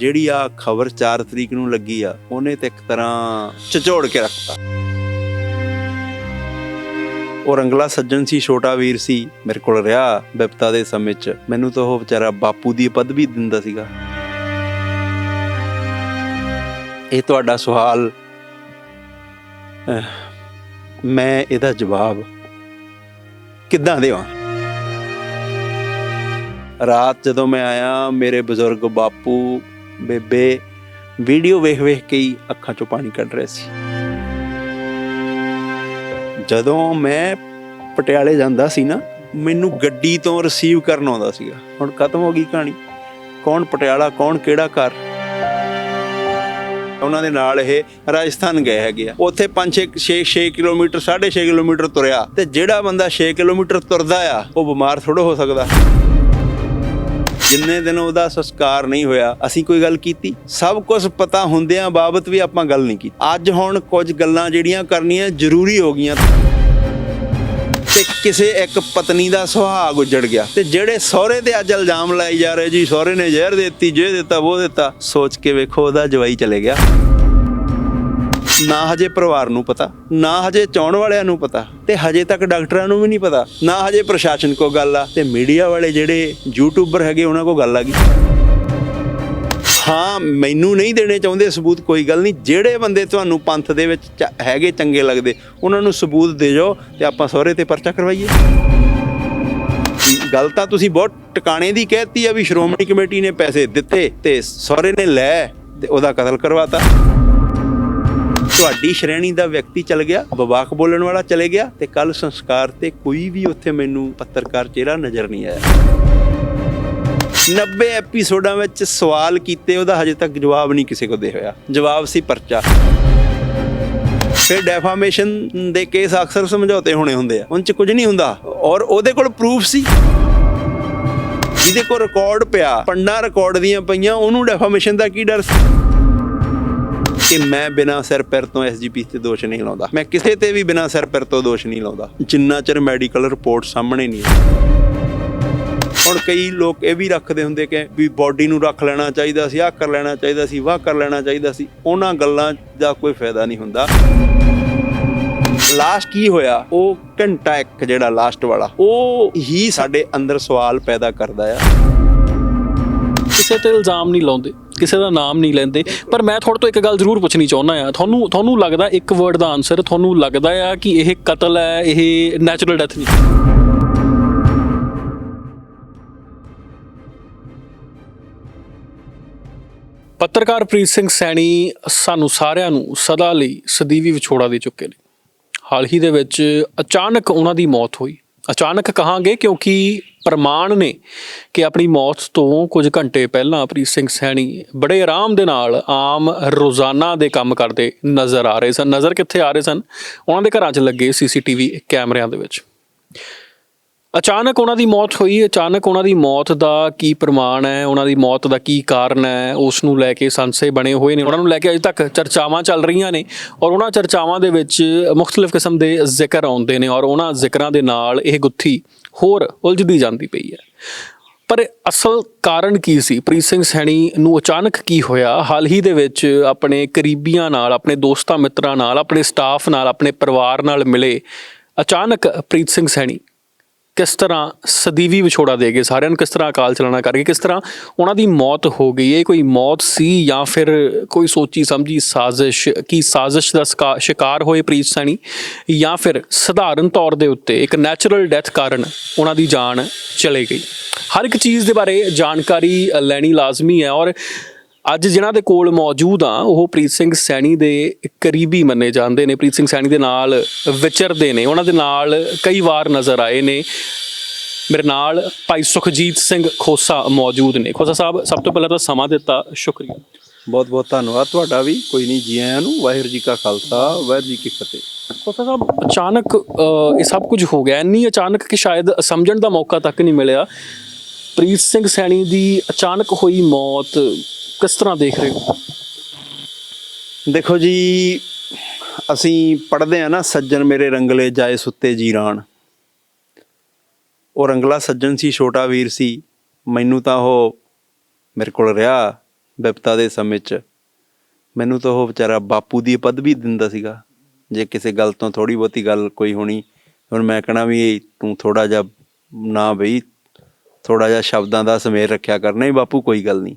ਜਿਹੜੀ ਆ ਖਬਰ 4 ਤਰੀਕ ਨੂੰ ਲੱਗੀ ਆ, ਉਹਨੇ ਤੇ ਇੱਕ ਤਰ੍ਹਾਂ ਝਚੋੜ ਕੇ ਰੱਖਤਾ। ਉਹ ਰੰਗਲਾ ਸੱਜਣ ਸੀ, ਛੋਟਾ ਵੀਰ ਸੀ, ਮੇਰੇ ਕੋਲ ਰਿਹਾ ਬਿਪਤਾ ਦੇ ਸਮੇਂ 'ਚ। ਮੈਨੂੰ ਤਾਂ ਉਹ ਵਿਚਾਰਾ ਬਾਪੂ ਦੀ ਪਦਵੀ ਦਿੰਦਾ ਸੀਗਾ। ਇਹ ਤੁਹਾਡਾ ਸਵਾਲ ਮੈਂ ਇਹਦਾ ਜਵਾਬ ਕਿੱਦਾਂ ਦੇਵਾਂ? ਰਾਤ ਜਦੋਂ ਮੈਂ ਆਇਆ, ਮੇਰੇ ਬਜ਼ੁਰਗ ਬਾਪੂ ਬੇਬੇ, ਵੀਡੀਓ ਵੇਖ ਵੇਖ ਕੇ ਹੀ ਅੱਖਾਂ 'ਚੋਂ ਪਾਣੀ ਕੱਢ ਰਿਹਾ ਸੀ। ਜਦੋਂ ਮੈਂ ਪਟਿਆਲੇ ਜਾਂਦਾ ਸੀ ਨਾ, ਮੈਨੂੰ ਗੱਡੀ ਤੋਂ ਰਿਸੀਵ ਕਰਨ ਆਉਂਦਾ ਸੀਗਾ। ਹੁਣ ਖਤਮ ਹੋ ਗਈ ਕਹਾਣੀ। ਕੌਣ ਪਟਿਆਲਾ, ਕੌਣ ਕਿਹੜਾ ਘਰ? ਉਹਨਾਂ ਦੇ ਨਾਲ ਇਹ ਰਾਜਸਥਾਨ ਗਏ ਹੈਗੇ ਆ। ਉੱਥੇ 5 6 6 ਕਿਲੋਮੀਟਰ 6.5 ਕਿਲੋਮੀਟਰ ਤੁਰਿਆ। ਤੇ ਜਿਹੜਾ ਬੰਦਾ 6 ਕਿਲੋਮੀਟਰ ਤੁਰਦਾ ਆ, ਉਹ ਬਿਮਾਰ ਥੋੜਾ ਹੋ ਸਕਦਾ। ਜਿੰਨੇ ਦਿਨ ਉਹਦਾ ਸੰਸਕਾਰ ਨਹੀਂ ਹੋਇਆ, ਅਸੀਂ ਕੋਈ ਗੱਲ ਕੀਤੀ? ਸਭ ਕੁਝ ਪਤਾ ਹੁੰਦਿਆਂ ਬਾਬਤ ਵੀ ਆਪਾਂ ਗੱਲ ਨਹੀਂ ਕੀਤੀ। ਅੱਜ ਹੁਣ ਕੁਝ ਗੱਲਾਂ ਜਿਹੜੀਆਂ ਕਰਨੀਆਂ ਜ਼ਰੂਰੀ ਹੋ ਗਈਆਂ। ਤੇ ਕਿਸੇ ਇੱਕ ਪਤਨੀ ਦਾ ਸੁਹਾਗ ਉਜੜ ਗਿਆ। ਤੇ ਜਿਹੜੇ ਸਹੁਰੇ ਤੇ ਅੱਜ ਇਲਜ਼ਾਮ ਲਾਏ ਜਾ ਰਹੇ, ਜੀ ਸਹੁਰੇ ਨੇ ਜ਼ਹਿਰ ਦਿੱਤੀ, ਜੇ ਦਿੱਤਾ ਉਹ ਦਿੱਤਾ, ਸੋਚ ਕੇ ਵੇਖੋ, ਉਹਦਾ ਜਵਾਈ ਚਲੇ ਗਿਆ। ਨਾ ਹਜੇ ਪਰਿਵਾਰ ਨੂੰ ਪਤਾ, ਨਾ ਹਜੇ ਚਾਉਣ ਵਾਲਿਆਂ ਨੂੰ ਪਤਾ ਤੇ ਹਜੇ ਤੱਕ ਡਾਕਟਰਾਂ ਨੂੰ ਵੀ ਨਹੀਂ ਪਤਾ, ਨਾ ਹਜੇ ਪ੍ਰਸ਼ਾਸਨ ਕੋ ਗੱਲ ਆ ਤੇ ਮੀਡੀਆ ਵਾਲੇ ਜਿਹੜੇ ਯੂਟਿਊਬਰ ਹੈਗੇ ਉਹਨਾਂ ਕੋ ਗੱਲ ਆ ਗਈ। ਹਾਂ, ਮੈਨੂੰ ਨਹੀਂ ਦੇਣੇ ਚਾਹੁੰਦੇ ਸਬੂਤ, ਕੋਈ ਗੱਲ ਨਹੀਂ, ਜਿਹੜੇ ਬੰਦੇ ਤੁਹਾਨੂੰ ਪੰਥ ਦੇ ਵਿੱਚ ਚ- ਹੈਗੇ ਚੰਗੇ ਲੱਗਦੇ, ਉਹਨਾਂ ਨੂੰ ਸਬੂਤ ਦੇ ਜਾਓ ਤੇ ਆਪਾਂ ਸਹੁਰੇ ਤੇ ਪਰਚਾ ਕਰਵਾਈਏ। ਗੱਲ ਤਾਂ ਤੁਸੀਂ ਬਹੁਤ ਟਿਕਾਣੇ ਦੀ ਕਹਿਤੀ ਆ ਵੀ ਸ਼੍ਰੋਮਣੀ ਕਮੇਟੀ ਨੇ ਪੈਸੇ ਦਿੱਤੇ ਤੇ ਸਹੁਰੇ ਨੇ ਲੈ ਤੇ ਉਹਦਾ ਕਤਲ ਕਰਵਾਤਾ। ਤੁਹਾਡੀ ਸ਼੍ਰੇਣੀ ਦਾ ਵਿਅਕਤੀ ਚਲ ਗਿਆ, ਬਵਾਕ ਬੋਲਣ ਵਾਲਾ ਚਲੇ ਗਿਆ ਤੇ ਕੱਲ ਸੰਸਕਾਰ ਤੇ ਕੋਈ ਵੀ ਉੱਥੇ ਮੈਨੂੰ ਪੱਤਰਕਾਰ ਚਿਹਰਾ ਨਜ਼ਰ ਨਹੀਂ ਆਇਆ। 90 ਐਪੀਸੋਡਾਂ ਵਿੱਚ ਸਵਾਲ ਕੀਤੇ, ਉਹਦਾ ਹਜੇ ਤੱਕ ਜਵਾਬ ਨਹੀਂ ਕਿਸੇ ਕੋ ਦੇ ਹੋਇਆ। ਜਵਾਬ ਸੀ ਪਰਚਾ। ਫਿਰ ਡੈਫਾਮੇਸ਼ਨ ਦੇ ਕੇਸ ਅਕਸਰ ਸਮਝੌਤੇ ਹੋਣੇ ਹੁੰਦੇ ਆ। ਉਹਨਾਂ 'ਚ ਕੁਝ ਨਹੀਂ ਹੁੰਦਾ। ਔਰ ਉਹਦੇ ਕੋਲ ਪ੍ਰੂਫ ਸੀ। ਜਿਹਦੇ ਕੋਲ ਰਿਕਾਰਡ ਪਿਆ, ਪੰਡਾ ਰਿਕਾਰਡ ਦੀਆਂ ਪਈਆਂ, ਉਹਨੂੰ ਡੈਫਾਮੇਸ਼ਨ ਦਾ ਕੀ ਡਰ ਸੀ? ਕਿ ਮੈਂ ਬਿਨਾਂ ਸਿਰ ਪੈਰ ਤੋਂ ਐਸਜੀਪੀ ਤੇ ਦੋਸ਼ ਨਹੀਂ ਲਾਉਂਦਾ। ਮੈਂ ਕਿਸੇ ਤੇ ਵੀ ਬਿਨਾਂ ਸਿਰ ਪੈਰ ਤੋਂ ਦੋਸ਼ ਨਹੀਂ ਲਾਉਂਦਾ। ਜਿੰਨਾ ਚਿਰ ਮੈਡੀਕਲ ਰਿਪੋਰਟ ਸਾਹਮਣੇ ਨਹੀਂ ਹੁਣ ਕਈ ਲੋਕ ਇਹ ਵੀ ਰੱਖਦੇ ਹੁੰਦੇ ਕਿ ਵੀ ਬਾਡੀ ਨੂੰ ਰੱਖ ਲੈਣਾ ਚਾਹੀਦਾ ਸੀ, ਆਹ ਕਰ ਲੈਣਾ ਚਾਹੀਦਾ ਸੀ, ਵਾਹ ਕਰ ਲੈਣਾ ਚਾਹੀਦਾ ਸੀ। ਉਹਨਾਂ ਗੱਲਾਂ ਦਾ ਕੋਈ ਫਾਇਦਾ ਨਹੀਂ ਹੁੰਦਾ। ਲਾਸਟ ਕੀ ਹੋਇਆ? ਉਹ ਘੰਟਾ ਇੱਕ ਜਿਹੜਾ ਲਾਸਟ ਵਾਲਾ, ਉਹ ਹੀ ਸਾਡੇ ਅੰਦਰ ਸਵਾਲ ਪੈਦਾ ਕਰਦਾ ਆ। ਕਿਸੇ ਤੇ ਇਲਜ਼ਾਮ ਨਹੀਂ ਲਾਉਂਦੇ, ਕਿਸੇ ਦਾ ਨਾਮ ਨਹੀਂ ਲੈਂਦੇ। ਪਰ ਮੈਂ ਤੁਹਾਡੇ ਤੋਂ ਇੱਕ ਗੱਲ ਜ਼ਰੂਰ ਪੁੱਛਣੀ ਚਾਹੁੰਦਾ ਆ ਤੁਹਾਨੂੰ ਤੁਹਾਨੂੰ ਲੱਗਦਾ ਇੱਕ ਵਰਡ ਦਾ ਆਨਸਰ ਤੁਹਾਨੂੰ ਲੱਗਦਾ ਆ ਕਿ ਇਹ ਕਤਲ ਹੈ, ਇਹ ਨੈਚੁਰਲ ਡੈਥ ਨਹੀਂ? ਪੱਤਰਕਾਰ ਪ੍ਰੀਤ ਸਿੰਘ ਸੈਣੀ ਸਾਨੂੰ ਸਾਰਿਆਂ ਨੂੰ ਸਦਾ ਲਈ ਸਦੀਵੀ ਵਿਛੋੜਾ ਦੇ ਚੁੱਕੇ ਨੇ। ਹਾਲ ਹੀ ਦੇ ਵਿੱਚ ਅਚਾਨਕ ਉਹਨਾਂ ਦੀ ਮੌਤ ਹੋਈ। ਅਚਾਨਕ ਕਹਾਂਗੇ ਕਿਉਂਕਿ ਪ੍ਰਮਾਣ ਨੇ ਕਿ ਆਪਣੀ ਮੌਤ ਤੋਂ ਕੁਝ ਘੰਟੇ ਪਹਿਲਾਂ ਪ੍ਰੀਤ ਸਿੰਘ ਸੈਣੀ ਬੜੇ ਆਰਾਮ ਦੇ ਨਾਲ ਆਮ ਰੋਜ਼ਾਨਾ ਦੇ ਕੰਮ ਕਰਦੇ ਨਜ਼ਰ ਆ ਰਹੇ ਸਨ। ਨਜ਼ਰ ਕਿੱਥੇ ਆ ਰਹੇ ਸਨ? ਉਹਨਾਂ ਦੇ ਘਰਾਂ 'ਚ ਲੱਗੇ ਸੀਸੀਟੀਵੀ ਕੈਮਰਿਆਂ ਦੇ ਵਿੱਚ। ਅਚਾਨਕ ਉਹਨਾਂ ਦੀ ਮੌਤ ਹੋਈ, ਅਚਾਨਕ ਉਹਨਾਂ ਦੀ ਮੌਤ ਦਾ ਕੀ ਪ੍ਰਮਾਣ ਹੈ? ਉਹਨਾਂ ਦੀ ਮੌਤ ਦਾ ਕੀ ਕਾਰਨ ਹੈ? ਉਸ ਨੂੰ ਲੈ ਕੇ ਸੰਸੇ ਬਣੇ ਹੋਏ ਨੇ। ਉਹਨਾਂ ਨੂੰ ਲੈ ਕੇ ਅਜੇ ਤੱਕ ਚਰਚਾਵਾਂ ਚੱਲ ਰਹੀਆਂ ਨੇ ਔਰ ਉਹਨਾਂ ਚਰਚਾਵਾਂ ਦੇ ਵਿੱਚ ਮੁxtਲਫ ਕਿਸਮ ਦੇ ਜ਼ਿਕਰ ਆਉਂਦੇ ਨੇ ਔਰ ਉਹਨਾਂ ਜ਼ਿਕਰਾਂ ਦੇ ਨਾਲ ਇਹ ਗੁੱਥੀ ਹੋਰ ਉਲਝਦੀ ਜਾਂਦੀ ਪਈ ਹੈ। ਪਰ ਅਸਲ ਕਾਰਨ ਕੀ ਸੀ? ਪ੍ਰੀਤ ਸਿੰਘ ਸੈਣੀ ਨੂੰ ਅਚਾਨਕ ਕੀ ਹੋਇਆ? ਹਾਲ ਹੀ ਦੇ ਵਿੱਚ ਆਪਣੇ ਕਰੀਬੀਆਂ ਨਾਲ, ਆਪਣੇ ਦੋਸਤਾਂ ਮਿੱਤਰਾਂ ਨਾਲ, ਆਪਣੇ ਸਟਾਫ ਨਾਲ, ਆਪਣੇ ਪਰਿਵਾਰ ਨਾਲ ਮਿਲੇ ਅਚਾਨਕ ਪ੍ਰੀਤ ਸਿੰਘ ਸੈਣੀ ਕਿਸ ਤਰ੍ਹਾਂ ਸਦੀਵੀ ਵਿਛੋੜਾ ਦੇ ਗਏ, ਸਾਰਿਆਂ ਨੂੰ ਕਿਸ ਤਰ੍ਹਾਂ ਅਕਾਲ ਚਲਾਣਾ ਕਰਕੇ ਕਿਸ ਤਰ੍ਹਾਂ ਉਹਨਾਂ ਦੀ ਮੌਤ ਹੋ ਗਈ, ਇਹ ਕੋਈ ਮੌਤ ਸੀ ਜਾਂ ਫਿਰ ਕੋਈ ਸੋਚੀ ਸਮਝੀ ਸਾਜ਼ਿਸ਼, ਕੀ ਸਾਜ਼ਿਸ਼ ਦਾ ਸਕਾ- ਸ਼ਿਕਾਰ ਹੋਏ ਪ੍ਰੀਤ ਸੈਣੀ ਜਾਂ ਫਿਰ ਸਧਾਰਨ ਤੌਰ ਦੇ ਉੱਤੇ ਇੱਕ ਨੈਚੁਰਲ ਡੈਥ ਕਾਰਨ ਉਹਨਾਂ ਦੀ ਜਾਨ ਚਲੇ ਗਈ। ਹਰ ਇੱਕ ਚੀਜ਼ ਦੇ ਬਾਰੇ ਜਾਣਕਾਰੀ ਲੈਣੀ ਲਾਜ਼ਮੀ ਹੈ ਔਰ ਅੱਜ ਜਿਨ੍ਹਾਂ ਦੇ ਕੋਲ ਮੌਜੂਦ ਆ ਉਹ ਪ੍ਰੀਤ ਸਿੰਘ ਸੈਣੀ ਦੇ ਕਰੀਬੀ ਮੰਨੇ ਜਾਂਦੇ ਨੇ। ਪ੍ਰੀਤ ਸਿੰਘ ਸੈਣੀ ਦੇ ਨਾਲ ਵਿਚਰਦੇ ਨੇ। ਉਹਨਾਂ ਦੇ ਨਾਲ ਕਈ ਵਾਰ ਨਜ਼ਰ ਆਏ ਨੇ। ਮੇਰੇ ਨਾਲ ਭਾਈ ਸੁਖਜੀਤ ਸਿੰਘ ਖੋਸਾ ਮੌਜੂਦ ਨੇ। ਖੋਸਾ ਸਾਹਿਬ ਸਭ ਤੋਂ ਪਹਿਲਾਂ ਤਾਂ ਸਮਾਂ ਦਿੱਤਾ ਸ਼ੁਕਰੀਆ। ਬਹੁਤ ਬਹੁਤ ਧੰਨਵਾਦ ਤੁਹਾਡਾ ਵੀ। ਕੋਈ ਨਹੀਂ ਜੀ ਆਇਆਂ ਨੂੰ। ਵਾਹਿਗੁਰੂ ਜੀ ਕਾ ਖਾਲਸਾ ਵਾਹਿਗੁਰੂ ਜੀ ਕੀ ਫਤਿਹ। ਖੋਸਾ ਸਾਹਿਬ ਅਚਾਨਕ ਇਹ ਸਭ ਕੁਝ ਹੋ ਗਿਆ। ਇੰਨੀ ਅਚਾਨਕ ਕਿ ਸ਼ਾਇਦ ਸਮਝਣ ਦਾ ਮੌਕਾ ਤੱਕ ਨਹੀਂ ਮਿਲਿਆ। ਪ੍ਰੀਤ ਸਿੰਘ ਸੈਣੀ ਦੀ ਅਚਾਨਕ ਹੋਈ ਮੌਤ, ਕਿਸ ਤਰ੍ਹਾਂ ਦੇਖ ਰਹੇ ਹੋ? ਦੇਖੋ ਜੀ, ਅਸੀਂ ਪੜ੍ਹਦੇ ਆ ਨਾ, ਸੱਜਣ ਮੇਰੇ ਰੰਗਲੇ ਜਾਏ ਸੁੱਤੇ ਜੀਰਾਨ ਉਹ ਰੰਗਲਾ ਸੱਜਣ ਸੀ, ਛੋਟਾ ਵੀਰ ਸੀ। ਮੈਨੂੰ ਤਾਂ ਉਹ ਮੇਰੇ ਕੋਲ ਰਿਹਾ ਵਿਪਤਾ ਦੇ ਸਮੇਂ 'ਚ। ਮੈਨੂੰ ਤਾਂ ਉਹ ਵਿਚਾਰਾ ਬਾਪੂ ਦੀ ਪਦਵੀ ਦਿੰਦਾ ਸੀਗਾ। ਜੇ ਕਿਸੇ ਗੱਲ ਤੋਂ ਥੋੜੀ ਬਹੁਤੀ ਗੱਲ ਕੋਈ ਹੋਣੀ, ਹੁਣ ਮੈਂ ਕਹਣਾ ਵੀ ਤੂੰ ਥੋੜਾ ਜਿਹਾ ਨਾ ਬਈ ਥੋੜਾ ਜਿਹਾ ਸ਼ਬਦਾਂ ਦਾ ਸਮੇਰ ਰੱਖਿਆ ਕਰ ਨਹੀਂ ਬਾਪੂ ਕੋਈ ਗੱਲ ਨਹੀਂ।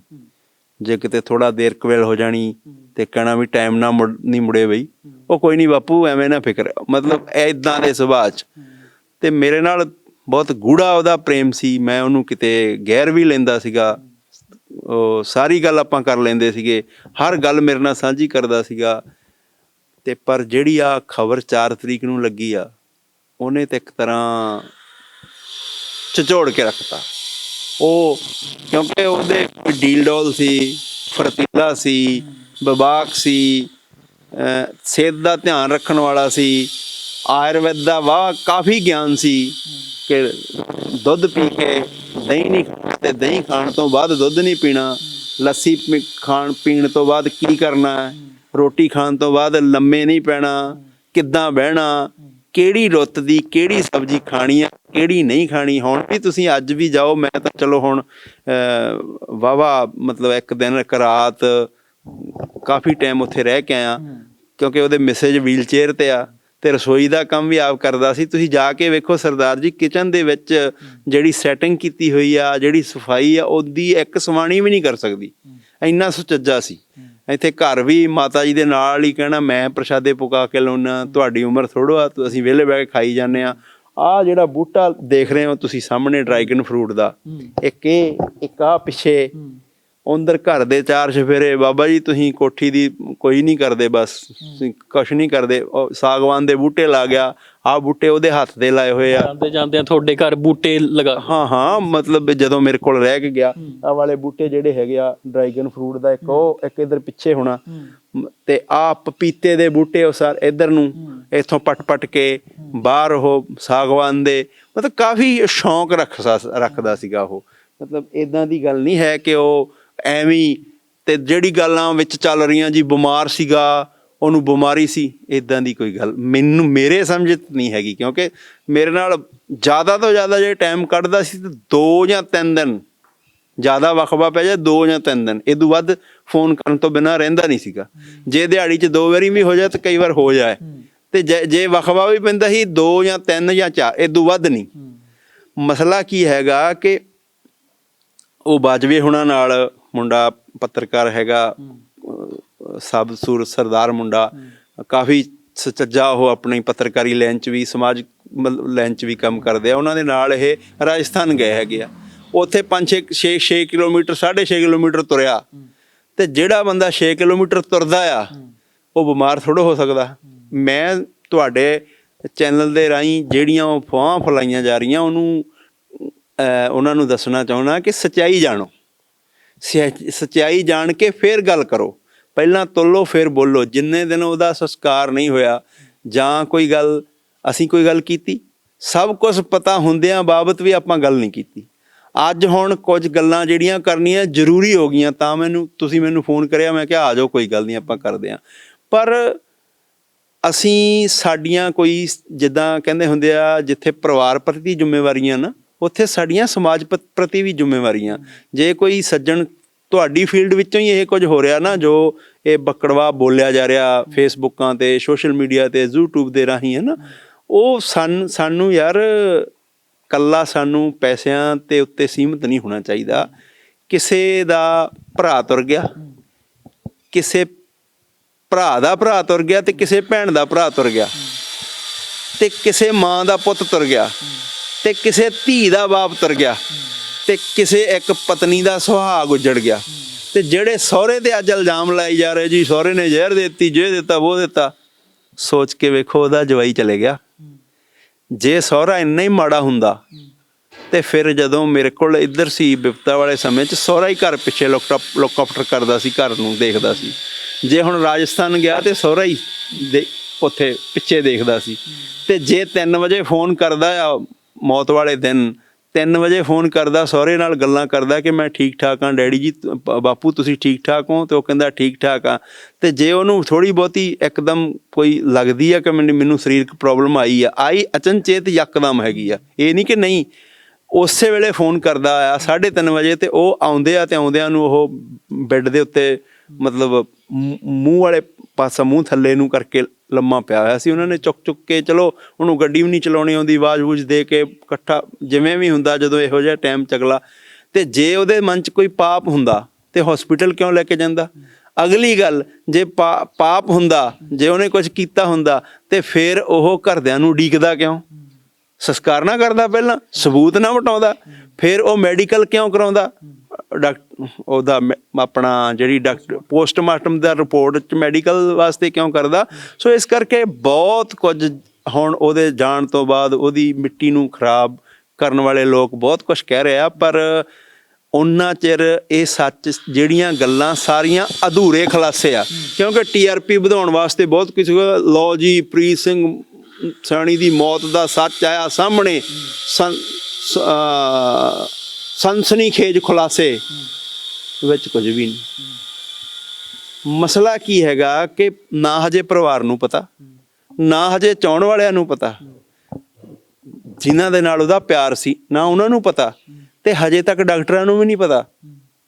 ਜੇ ਕਿਤੇ ਥੋੜਾ ਦੇਰ ਕਵੇਲ ਹੋ ਜਾਣੀ ਤੇ ਕਹਿਣਾ ਵੀ ਟਾਈਮ ਨਾ ਮੁੜ ਨਹੀਂ ਮੁੜੇ ਬਈ। ਉਹ ਕੋਈ ਨਹੀਂ ਬਾਪੂ ਐਵੇਂ ਨਾ ਫਿਕਰ ਮਤਲਬ ਐਦਾਂ ਦੇ ਸੁਭਾਅ 'ਚ। ਤੇ ਮੇਰੇ ਨਾਲ ਬਹੁਤ ਗੂੜਾ ਉਹਦਾ ਪ੍ਰੇਮ ਸੀ ਮੈਂ ਉਹਨੂੰ ਕਿਤੇ ਗੈਰ ਵੀ ਲੈਂਦਾ ਸੀਗਾ। ਉਹ ਸਾਰੀ ਗੱਲ ਆਪਾਂ ਕਰ ਲੈਂਦੇ ਸੀਗੇ ਹਰ ਗੱਲ ਮੇਰੇ ਨਾਲ ਸਾਂਝੀ ਕਰਦਾ ਸੀਗਾ। ਤੇ ਪਰ ਜਿਹੜੀ ਆ ਖਬਰ 4 ਤਰੀਕ ਨੂੰ ਲੱਗੀ ਆ ਉਹਨੇ ਤੇ ਇੱਕ ਤਰ੍ਹਾਂ ਝਚੋੜ ਕੇ ਰੱਖਤਾ। ਉਹ ਕਿਉਂਕਿ ਉਹਦੇ ਡੀਲ ਡੋਲ ਸੀ, ਫਰਤੀਲਾ ਸੀ, ਬਬਾਕ ਸੀ ਸਿਹਤ ਦਾ ਧਿਆਨ ਰੱਖਣ ਵਾਲਾ ਸੀ, ਆਯੁਰਵੈਦ ਦਾ ਵਾਹ ਕਾਫੀ ਗਿਆਨ ਸੀ ਕਿ ਦੁੱਧ ਪੀ ਕੇ ਦਹੀਂ ਨਹੀਂ ਖਾਣਾ ਤੇ ਦਹੀਂ ਖਾਣ ਤੋਂ ਬਾਅਦ ਦੁੱਧ ਨਹੀਂ ਪੀਣਾ, ਲੱਸੀ ਪੀ- ਖਾਣ ਪੀਣ ਤੋਂ ਬਾਅਦ ਕੀ ਕਰਨਾ, ਰੋਟੀ ਖਾਣ ਤੋਂ ਬਾਅਦ ਲੰਮੇ ਨਹੀਂ ਪੈਣਾ, ਕਿੱਦਾਂ ਬਹਿਣਾ ਕਿਹੜੀ ਰੁੱਤ ਦੀ ਕਿਹੜੀ ਸਬਜ਼ੀ ਖਾਣੀ ਆ ਕਿਹੜੀ ਨਹੀਂ ਖਾਣੀ ਹੁਣ ਵੀ ਤੁਸੀਂ ਅੱਜ ਵੀ ਜਾਓ ਮੈਂ ਤਾਂ ਚਲੋ ਹੁਣ ਵਾਵਾ ਮਤਲਬ ਇੱਕ ਦਿਨ ਇੱਕ ਰਾਤ ਕਾਫੀ ਟਾਈਮ ਉੱਥੇ ਰਹਿ ਕੇ ਆਇਆ ਕਿਉਂਕਿ ਉਹਦੇ ਮੈਸੇਜ ਵੀਲ ਚੇਅਰ ਤੇ ਆ ਤੇ ਰਸੋਈ ਦਾ ਕੰਮ ਵੀ ਆਪ ਕਰਦਾ ਸੀ। ਤੁਸੀਂ ਜਾ ਕੇ ਵੇਖੋ ਸਰਦਾਰ ਜੀ ਕਿਚਨ ਦੇ ਵਿੱਚ ਜਿਹੜੀ ਸੈਟਿੰਗ ਕੀਤੀ ਹੋਈ ਆ ਜਿਹੜੀ ਸਫ਼ਾਈ ਆ ਉਹਦੀ ਇੱਕ ਸਵਾਣੀ ਵੀ ਨਹੀਂ ਕਰ ਸਕਦੀ। ਇੰਨਾ ਸੁਚੱਜਾ ਸੀ। ਇੱਥੇ ਘਰ ਵੀ ਮਾਤਾ ਜੀ ਦੇ ਨਾਲ ਹੀ ਕਹਿਣਾ ਮੈਂ ਪ੍ਰਸ਼ਾਦੇ ਪੁਕਾ ਕੇ ਲਾਉਣਾ ਤੁਹਾਡੀ ਉਮਰ ਥੋੜੋ ਆ ਤੁਸੀਂ ਵਿਹਲੇ ਬਹਿ ਕੇ ਖਾਈ ਜਾਂਦੇ ਆ। ਆ ਜਿਹੜਾ ਬੂਟਾ ਦੇਖ ਰਹੇ ਹੋ ਤੁਸੀਂ ਸਾਹਮਣੇ ਡਰੈਗਨ ਫਰੂਟ ਦਾ ਇੱਕ ਇਹ ਇੱਕ ਆ ਪਿੱਛੇ ਅੰਦਰ ਘਰ ਦੇ ਚਾਰ ਚਫੇਰੇ ਬਾਬਾ ਜੀ ਤੁਸੀਂ ਕੋਠੀ ਦੀ ਕੋਈ ਨਹੀਂ ਕਰਦੇ ਬਸ ਕੁਛ ਨਹੀਂ ਕਰਦੇ। ਸਾਗਵਾਨ ਦੇ ਬੂਟੇ ਲਾ ਗਿਆ ਆ ਬੂਟੇ ਉਹਦੇ ਹੱਥ ਦੇ ਲਾਏ ਹੋਏ ਆ। ਜਾਂਦੇ ਜਾਂਦੇ ਆ ਤੁਹਾਡੇ ਘਰ ਬੂਟੇ ਲਗਾ ਹਾਂ ਹਾਂ ਮਤਲਬ ਜਦੋਂ ਮੇਰੇ ਕੋਲ ਰਹਿ ਕੇ ਗਿਆ ਆ ਵਾਲੇ ਬੂਟੇ ਜਿਹੜੇ ਹੈਗੇ ਆ ਡਰੈਗਨ ਫਰੂਟ ਦਾ ਇੱਕ ਉਹ ਇੱਕ ਇਧਰ ਪਿੱਛੇ ਹੋਣਾ। ਤੇ ਆ ਪਪੀਤੇ ਦੇ ਬੂਟੇ ਉਹ ਸਾਰ ਇਧਰ ਨੂੰ ਇੱਥੋਂ ਪਟ-ਪਟ ਕੇ ਬਾਹਰ ਉਹ ਸਾਗਵਾਨ ਦੇ ਮਤਲਬ ਕਾਫੀ ਸ਼ੌਂਕ ਰੱਖਦਾ ਸੀਗਾ ਉਹ। ਮਤਲਬ ਇਦਾਂ ਦੀ ਗੱਲ ਨਹੀਂ ਹੈ ਕਿ ਉਹ ਐਵੇਂ ਤੇ ਜਿਹੜੀ ਗੱਲਾਂ ਵਿੱਚ ਚੱਲ ਰਹੀਆਂ ਜੀ ਬਿਮਾਰ ਸੀਗਾ ਉਹਨੂੰ ਬਿਮਾਰੀ ਸੀ ਇਦਾਂ ਦੀ ਕੋਈ ਗੱਲ ਮੈਨੂੰ ਮੇਰੇ ਸਮਝ ਨਹੀਂ ਹੈਗੀ ਕਿਉਂਕਿ ਮੇਰੇ ਨਾਲ ਜ਼ਿਆਦਾ ਤੋਂ ਜ਼ਿਆਦਾ ਜੇ ਟਾਈਮ ਕੱਢਦਾ ਸੀ ਤੇ 2 ਜਾਂ 3 ਦਿਨ ਜ਼ਿਆਦਾ ਵਕਫਾ ਪੈ ਜਾ 2 ਜਾਂ 3 ਦਿਨ। ਇਹ ਤੋਂ ਵੱਧ ਫੋਨ ਕਰਨ ਤੋਂ ਬਿਨਾ ਰਹਿੰਦਾ ਨਹੀਂ ਸੀਗਾ। ਜੇ ਦਿਹਾੜੀ 'ਚ ਦੋ ਵਾਰੀ ਵੀ ਹੋ ਜਾਏ ਤਾਂ ਕਈ ਵਾਰ ਹੋ ਜਾਏ। ਤੇ ਜੇ- ਜੇ ਵਕਫਾ ਵੀ ਪੈਂਦਾ ਸੀ 2 ਜਾਂ 3 ਜਾਂ 4 ਇਹ ਤੋਂ ਵੱਧ ਨਹੀਂ। ਮਸਲਾ ਕੀ ਹੈਗਾ ਕਿ ਉਹ ਬਾਜਵੇ ਹੁਣਾਂ ਨਾਲ ਮੁੰਡਾ ਪੱਤਰਕਾਰ ਹੈਗਾ ਸਬ ਸੂਰ ਸਰਦਾਰ ਮੁੰਡਾ। ਕਾਫੀ ਸੁਚੱਜਾ ਉਹ ਆਪਣੀ ਪੱਤਰਕਾਰੀ ਲਾਈਨ 'ਚ ਵੀ ਸਮਾਜ ਲਾਈਨ 'ਚ ਵੀ ਕੰਮ ਕਰਦੇ ਆ। ਉਹਨਾਂ ਦੇ ਨਾਲ ਇਹ ਰਾਜਸਥਾਨ ਗਏ ਹੈਗੇ ਆ। ਉੱਥੇ 5 6 6 ਕਿਲੋਮੀਟਰ 6.5 ਕਿਲੋਮੀਟਰ ਤੁਰਿਆ। ਤੇ ਜਿਹੜਾ ਬੰਦਾ 6 ਕਿਲੋਮੀਟਰ ਤੁਰਦਾ ਆ ਉਹ ਬਿਮਾਰ ਥੋੜਾ ਹੋ ਸਕਦਾ। ਮੈਂ ਤੁਹਾਡੇ ਚੈਨਲ ਦੇ ਰਾਹੀਂ ਜਿਹੜੀਆਂ ਉਹ ਫਾਹਾਂ ਫਲਾਈਆਂ ਜਾ ਰਹੀਆਂ ਉਹਨੂੰ ਉਹਨਾਂ ਨੂੰ ਦੱਸਣਾ ਚਾਹੁੰਦਾ ਕਿ ਸਚਾਈ ਜਾਣੋ। ਸੱਚ- ਸੱਚਾਈ ਜਾਣ ਕੇ ਫਿਰ ਗੱਲ ਕਰੋ। ਪਹਿਲਾਂ ਤੋਲੋ, ਫਿਰ ਬੋਲੋ। ਜਿੰਨੇ ਦਿਨ ਉਹਦਾ ਸੰਸਕਾਰ ਨਹੀਂ ਹੋਇਆ, ਜਾਂ ਕੋਈ ਗੱਲ, ਅਸੀਂ ਕੋਈ ਗੱਲ ਕੀਤੀ? ਸਭ ਕੁਝ ਪਤਾ ਹੁੰਦਿਆਂ ਬਾਬਤ ਵੀ ਆਪਾਂ ਗੱਲ ਨਹੀਂ ਕੀਤੀ। ਅੱਜ ਹੁਣ ਕੁਝ ਗੱਲਾਂ ਜਿਹੜੀਆਂ ਕਰਨੀਆਂ ਜ਼ਰੂਰੀ ਹੋ ਗਈਆਂ, ਤਾਂ ਮੈਨੂੰ ਤੁਸੀਂ ਮੈਨੂੰ ਫੋਨ ਕਰਿਆ, ਮੈਂ ਕਿਹਾ, ਆ ਜਾਓ, ਕੋਈ ਗੱਲ ਨਹੀਂ, ਆਪਾਂ ਕਰਦੇ ਆਂ। ਪਰ ਅਸੀਂ ਸਾਡੀਆਂ ਕੋਈ ਜਿੱਦਾਂ ਕਹਿੰਦੇ ਹੁੰਦੇ ਆ, ਜਿੱਥੇ ਪਰਿਵਾਰ ਪ੍ਰਤੀ ਜ਼ਿੰਮੇਵਾਰੀਆਂ ਨਾ, ਉੱਥੇ ਸਾਡੀਆਂ ਸਮਾਜ ਪ- ਪ੍ਰਤੀ ਵੀ ਜ਼ਿੰਮੇਵਾਰੀਆਂ। ਜੇ ਕੋਈ ਸੱਜਣ ਤੁਹਾਡੀ ਫੀਲਡ ਵਿੱਚੋਂ ਹੀ ਇਹ ਕੁਝ ਹੋ ਰਿਹਾ ਨਾ, ਜੋ ਇਹ ਬੱਕੜਵਾ ਬੋਲਿਆ ਜਾ ਰਿਹਾ ਫੇਸਬੁੱਕਾਂ ਤੇ, ਸੋਸ਼ਲ ਮੀਡੀਆ ਤੇ, YouTube ਦੇ ਰਾਹੀਂ ਹੈ ਨਾ ਉਹ ਸਨ, ਸਾਨੂੰ ਯਾਰ, ਕੱਲਾ ਸਾਨੂੰ ਪੈਸਿਆਂ ਤੇ ਉੱਤੇ ਸੀਮਿਤ ਨਹੀਂ ਹੋਣਾ ਚਾਹੀਦਾ। ਕਿਸੇ ਦਾ ਭਰਾ ਤੁਰ ਗਿਆ, ਕਿਸੇ ਭਰਾ ਦਾ ਭਰਾ ਤੁਰ ਗਿਆ ਤੇ ਕਿਸੇ ਭੈਣ ਦਾ ਭਰਾ ਤੁਰ ਗਿਆ, ਤੇ ਕਿਸੇ ਮਾਂ ਦਾ ਪੁੱਤ ਤੁਰ ਗਿਆ, ਤੇ ਕਿਸੇ ਧੀ ਦਾ ਬਾਪ ਤੁਰ ਗਿਆ। ਤੇ ਕਿਸੇ ਇੱਕ ਪਤਨੀ ਦਾ ਸੁਹਾਗ ਉਜੜ ਗਿਆ। ਤੇ ਜਿਹੜੇ ਸਹੁਰੇ ਤੇ ਅੱਜ ਇਲਜ਼ਾਮ ਲਾਈ ਜਾ ਰਹੇ ਜੀ, ਸਹੁਰੇ ਨੇ ਜ਼ਹਿਰ ਦਿੱਤੀ, ਜੇ ਦਿੱਤਾ ਉਹ ਦਿੱਤਾ, ਸੋਚ ਕੇ ਵੇਖੋ ਉਹਦਾ ਜਵਾਈ ਚਲੇ ਗਿਆ। ਜੇ ਸਹੁਰਾ ਇੰਨਾ ਹੀ ਮਾੜਾ ਹੁੰਦਾ, ਤੇ ਫਿਰ ਜਦੋਂ ਮੇਰੇ ਕੋਲ ਇੱਧਰ ਸੀ ਬਿਪਤਾ ਵਾਲੇ ਸਮੇਂ 'ਚ, ਸਹੁਰਾ ਹੀ ਘਰ ਪਿੱਛੇ ਲੋਕਟਪ ਲੋਕਾਪਟਰ ਕਰਦਾ ਸੀ, ਘਰ ਨੂੰ ਦੇਖਦਾ ਸੀ। ਜੇ ਹੁਣ ਰਾਜਸਥਾਨ ਗਿਆ ਤੇ ਸਹੁਰਾ ਹੀ ਦੇ, ਉੱਥੇ ਪਿੱਛੇ ਦੇਖਦਾ ਸੀ। ਤੇ ਜੇ 3 ਵਜੇ ਫੋਨ ਕਰਦਾ ਆ, ਮੌਤ ਵਾਲੇ ਦਿਨ 3 ਵਜੇ ਫੋਨ ਕਰਦਾ, ਸਹੁਰੇ ਨਾਲ ਗੱਲਾਂ ਕਰਦਾ ਕਿ ਮੈਂ ਠੀਕ ਠਾਕ ਹਾਂ, ਡੈਡੀ ਜੀ ਬਾਪੂ ਤੁਸੀਂ ਠੀਕ ਠਾਕ ਹੋ? ਤੇ ਉਹ ਕਹਿੰਦਾ, ਠੀਕ ਠਾਕ ਆ ਤੇ ਜੇ ਉਹਨੂੰ ਥੋੜੀ ਬਹੁਤੀ ਇੱਕਦਮ ਕੋਈ ਲੱਗਦੀ ਆ ਕਿ ਮੈਨੂੰ ਮੈਨੂੰ ਸਰੀਰਕ ਪ੍ਰੋਬਲਮ ਆਈ ਆ, ਆਈ ਅਚਨਚੇਤ ਯਕਦਮ ਹੈਗੀ ਆ। ਇਹ ਨਹੀਂ ਕਿ ਨਹੀਂ, ਉਸੇ ਵੇਲੇ ਫੋਨ ਕਰਦਾ ਆ 3:30 ਵਜੇ ਤੇ ਉਹ ਆਉਂਦੇ ਆ ਤੇ ਆਉਂਦਿਆਂ ਨੂੰ ਉਹ ਬੈੱਡ ਦੇ ਉੱਤੇ ਮਤਲਬ ਮੂੰਹ ਵਾਲੇ ਪਾਸਾ ਮੂੰਹ ਥੱਲੇ ਨੂੰ ਕਰਕੇ ਲੰਮਾ ਪਿਆ ਹੋਇਆ ਸੀ। ਉਹਨਾਂ ਨੇ ਚੁੱਕ ਚੁੱਕ ਕੇ ਚਲੋ ਉਹਨੂੰ ਗੱਡੀ ਵੀ ਨਹੀਂ ਚਲਾਉਣੀ ਆਉਂਦੀ, ਆਵਾਜ਼-ਵੂਜ ਦੇ ਕੇ ਇਕੱਠਾ ਜਿਵੇਂ ਵੀ ਹੁੰਦਾ, ਜਦੋਂ ਇਹੋ ਜਿਹਾ ਟਾਈਮ ਚਗਲਾ। ਤੇ ਜੇ ਉਹਦੇ ਮਨ 'ਚ ਕੋਈ ਪਾਪ ਹੁੰਦਾ, ਤੇ ਹਸਪੀਟਲ ਕਿਉਂ ਲੈ ਕੇ ਜਾਂਦਾ? ਅਗਲੀ ਗੱਲ, ਜੇ ਪਾ- ਪਾਪ ਹੁੰਦਾ, ਜੇ ਉਹਨੇ ਕੁਝ ਕੀਤਾ ਹੁੰਦਾ, ਤੇ ਫਿਰ ਉਹ ਘਰਦਿਆਂ ਨੂੰ ਡੀਕਦਾ ਕਿਉਂ? ਸੰਸਕਾਰ ਨਾ ਕਰਦਾ ਪਹਿਲਾਂ, ਸਬੂਤ ਨਾ ਵਟਾਉਂਦਾ, ਫਿਰ ਉਹ ਮੈਡੀਕਲ ਕਿਉਂ ਕਰਾਉਂਦਾ? ਡਾਕਟਰ ਉਹਦਾ ਮ, ਆਪਣਾ ਜਿਹੜੀ ਡਾਕਟਰ ਪੋਸਟਮਾਰਟਮ ਦਾ ਰਿਪੋਰਟ ਚ ਮੈਡੀਕਲ ਵਾਸਤੇ ਕਿਉਂ ਕਰਦਾ? ਸੋ ਇਸ ਕਰਕੇ ਬਹੁਤ ਕੁਝ ਹੁਣ ਉਹਦੇ ਜਾਣ ਤੋਂ ਬਾਅਦ ਉਹਦੀ ਮਿੱਟੀ ਨੂੰ ਖਰਾਬ ਕਰਨ ਵਾਲੇ ਲੋਕ ਬਹੁਤ ਕੁਝ ਕਹਿ ਰਹੇ ਆ, ਪਰ ਉਹਨਾਂ ਚਿਰ ਇਹ ਸੱਚ ਜਿਹੜੀਆਂ ਗੱਲਾਂ ਸਾਰੀਆਂ ਅਧੂਰੇ ਖੁਲਾਸੇ ਆ। ਕਿਉਂਕਿ ਟੀਆਰਪੀ ਵਧਾਉਣ ਵਾਸਤੇ ਬਹੁਤ ਕੁਝ ਲਓ ਜੀ, ਪ੍ਰੀਤ ਸਿੰਘ ਸੈਣੀ ਦੀ ਮੌਤ ਦਾ ਸੱਚ ਆਇਆ ਸਾਹਮਣੇ। ਸੰ- ਸ- ਅਹ ਸਨਸਨੀਖੇਜ ਖੁਲਾਸੇ ਵਿੱਚ ਕੁਝ ਵੀ ਨਹੀਂ। ਮਸਲਾ ਕੀ ਹੈਗਾ ਕਿ ਨਾ ਹਜੇ ਪਰਿਵਾਰ ਨੂੰ ਪਤਾ, ਨਾ ਹਜੇ ਚਾਹਣ ਵਾਲਿਆਂ ਨੂੰ ਪਤਾ, ਜਿਨ੍ਹਾਂ ਦੇ ਨਾਲ ਉਹਦਾ ਪਿਆਰ ਸੀ, ਨਾ ਉਹਨਾਂ ਨੂੰ ਪਤਾ ਤੇ ਹਜੇ ਤੱਕ ਡਾਕਟਰਾਂ ਨੂੰ ਵੀ ਨਹੀਂ ਪਤਾ,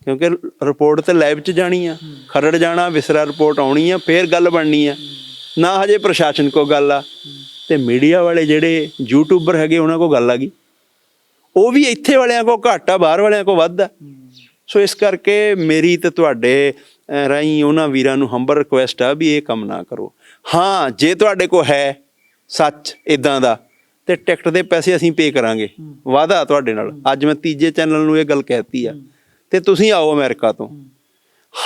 ਕਿਉਂਕਿ ਰਿਪੋਰਟ ਤੇ ਲੈਬ 'ਚ ਜਾਣੀ ਆ, ਖਰੜ ਜਾਣਾ, ਵਿਸਰਾ ਰਿਪੋਰਟ ਆਉਣੀ ਆ, ਫੇਰ ਗੱਲ ਬਣਨੀ ਆ। ਨਾ ਹਜੇ ਪ੍ਰਸ਼ਾਸਨ ਕੋ ਗੱਲ ਆ ਤੇ ਮੀਡੀਆ ਵਾਲੇ ਜਿਹੜੇ ਯੂਟਿਊਬਰ ਹੈਗੇ ਉਹਨਾਂ ਕੋ ਗੱਲ ਆ ਗਈ। ਉਹ ਵੀ ਇੱਥੇ ਵਾਲਿਆਂ ਕੋ ਘੱਟ ਆ ਬਾਹਰ ਵਾਲਿਆਂ ਕੋ ਵੱਧ ਆ। ਸੋ ਇਸ ਕਰਕੇ ਮੇਰੀ ਤੇ ਤੁਹਾਡੇ ਰਾਹੀਂ ਉਹਨਾਂ ਵੀਰਾਂ ਨੂੰ ਹੰਬਰ ਰਿਕੁਐਸਟ ਆ ਵੀ ਇਹ ਕੰਮ ਨਾ ਕਰੋ। ਹਾਂ ਜੇ ਤੁਹਾਡੇ ਕੋ ਹੈ ਸੱਚ ਇਦਾਂ ਦਾ ਤੇ ਟਿਕਟ ਦੇ ਪੈਸੇ ਅਸੀਂ ਪੇ ਕਰਾਂਗੇ। ਵਾਦਾ ਤੁਹਾਡੇ ਨਾਲ। ਅੱਜ ਮੈਂ ਤੀਜੇ ਚੈਨਲ ਨੂੰ ਇਹ ਗੱਲ ਕਹਿਤੀ ਆ। ਤੇ ਤੁਸੀਂ ਆਓ ਅਮਰੀਕਾ ਤੋਂ।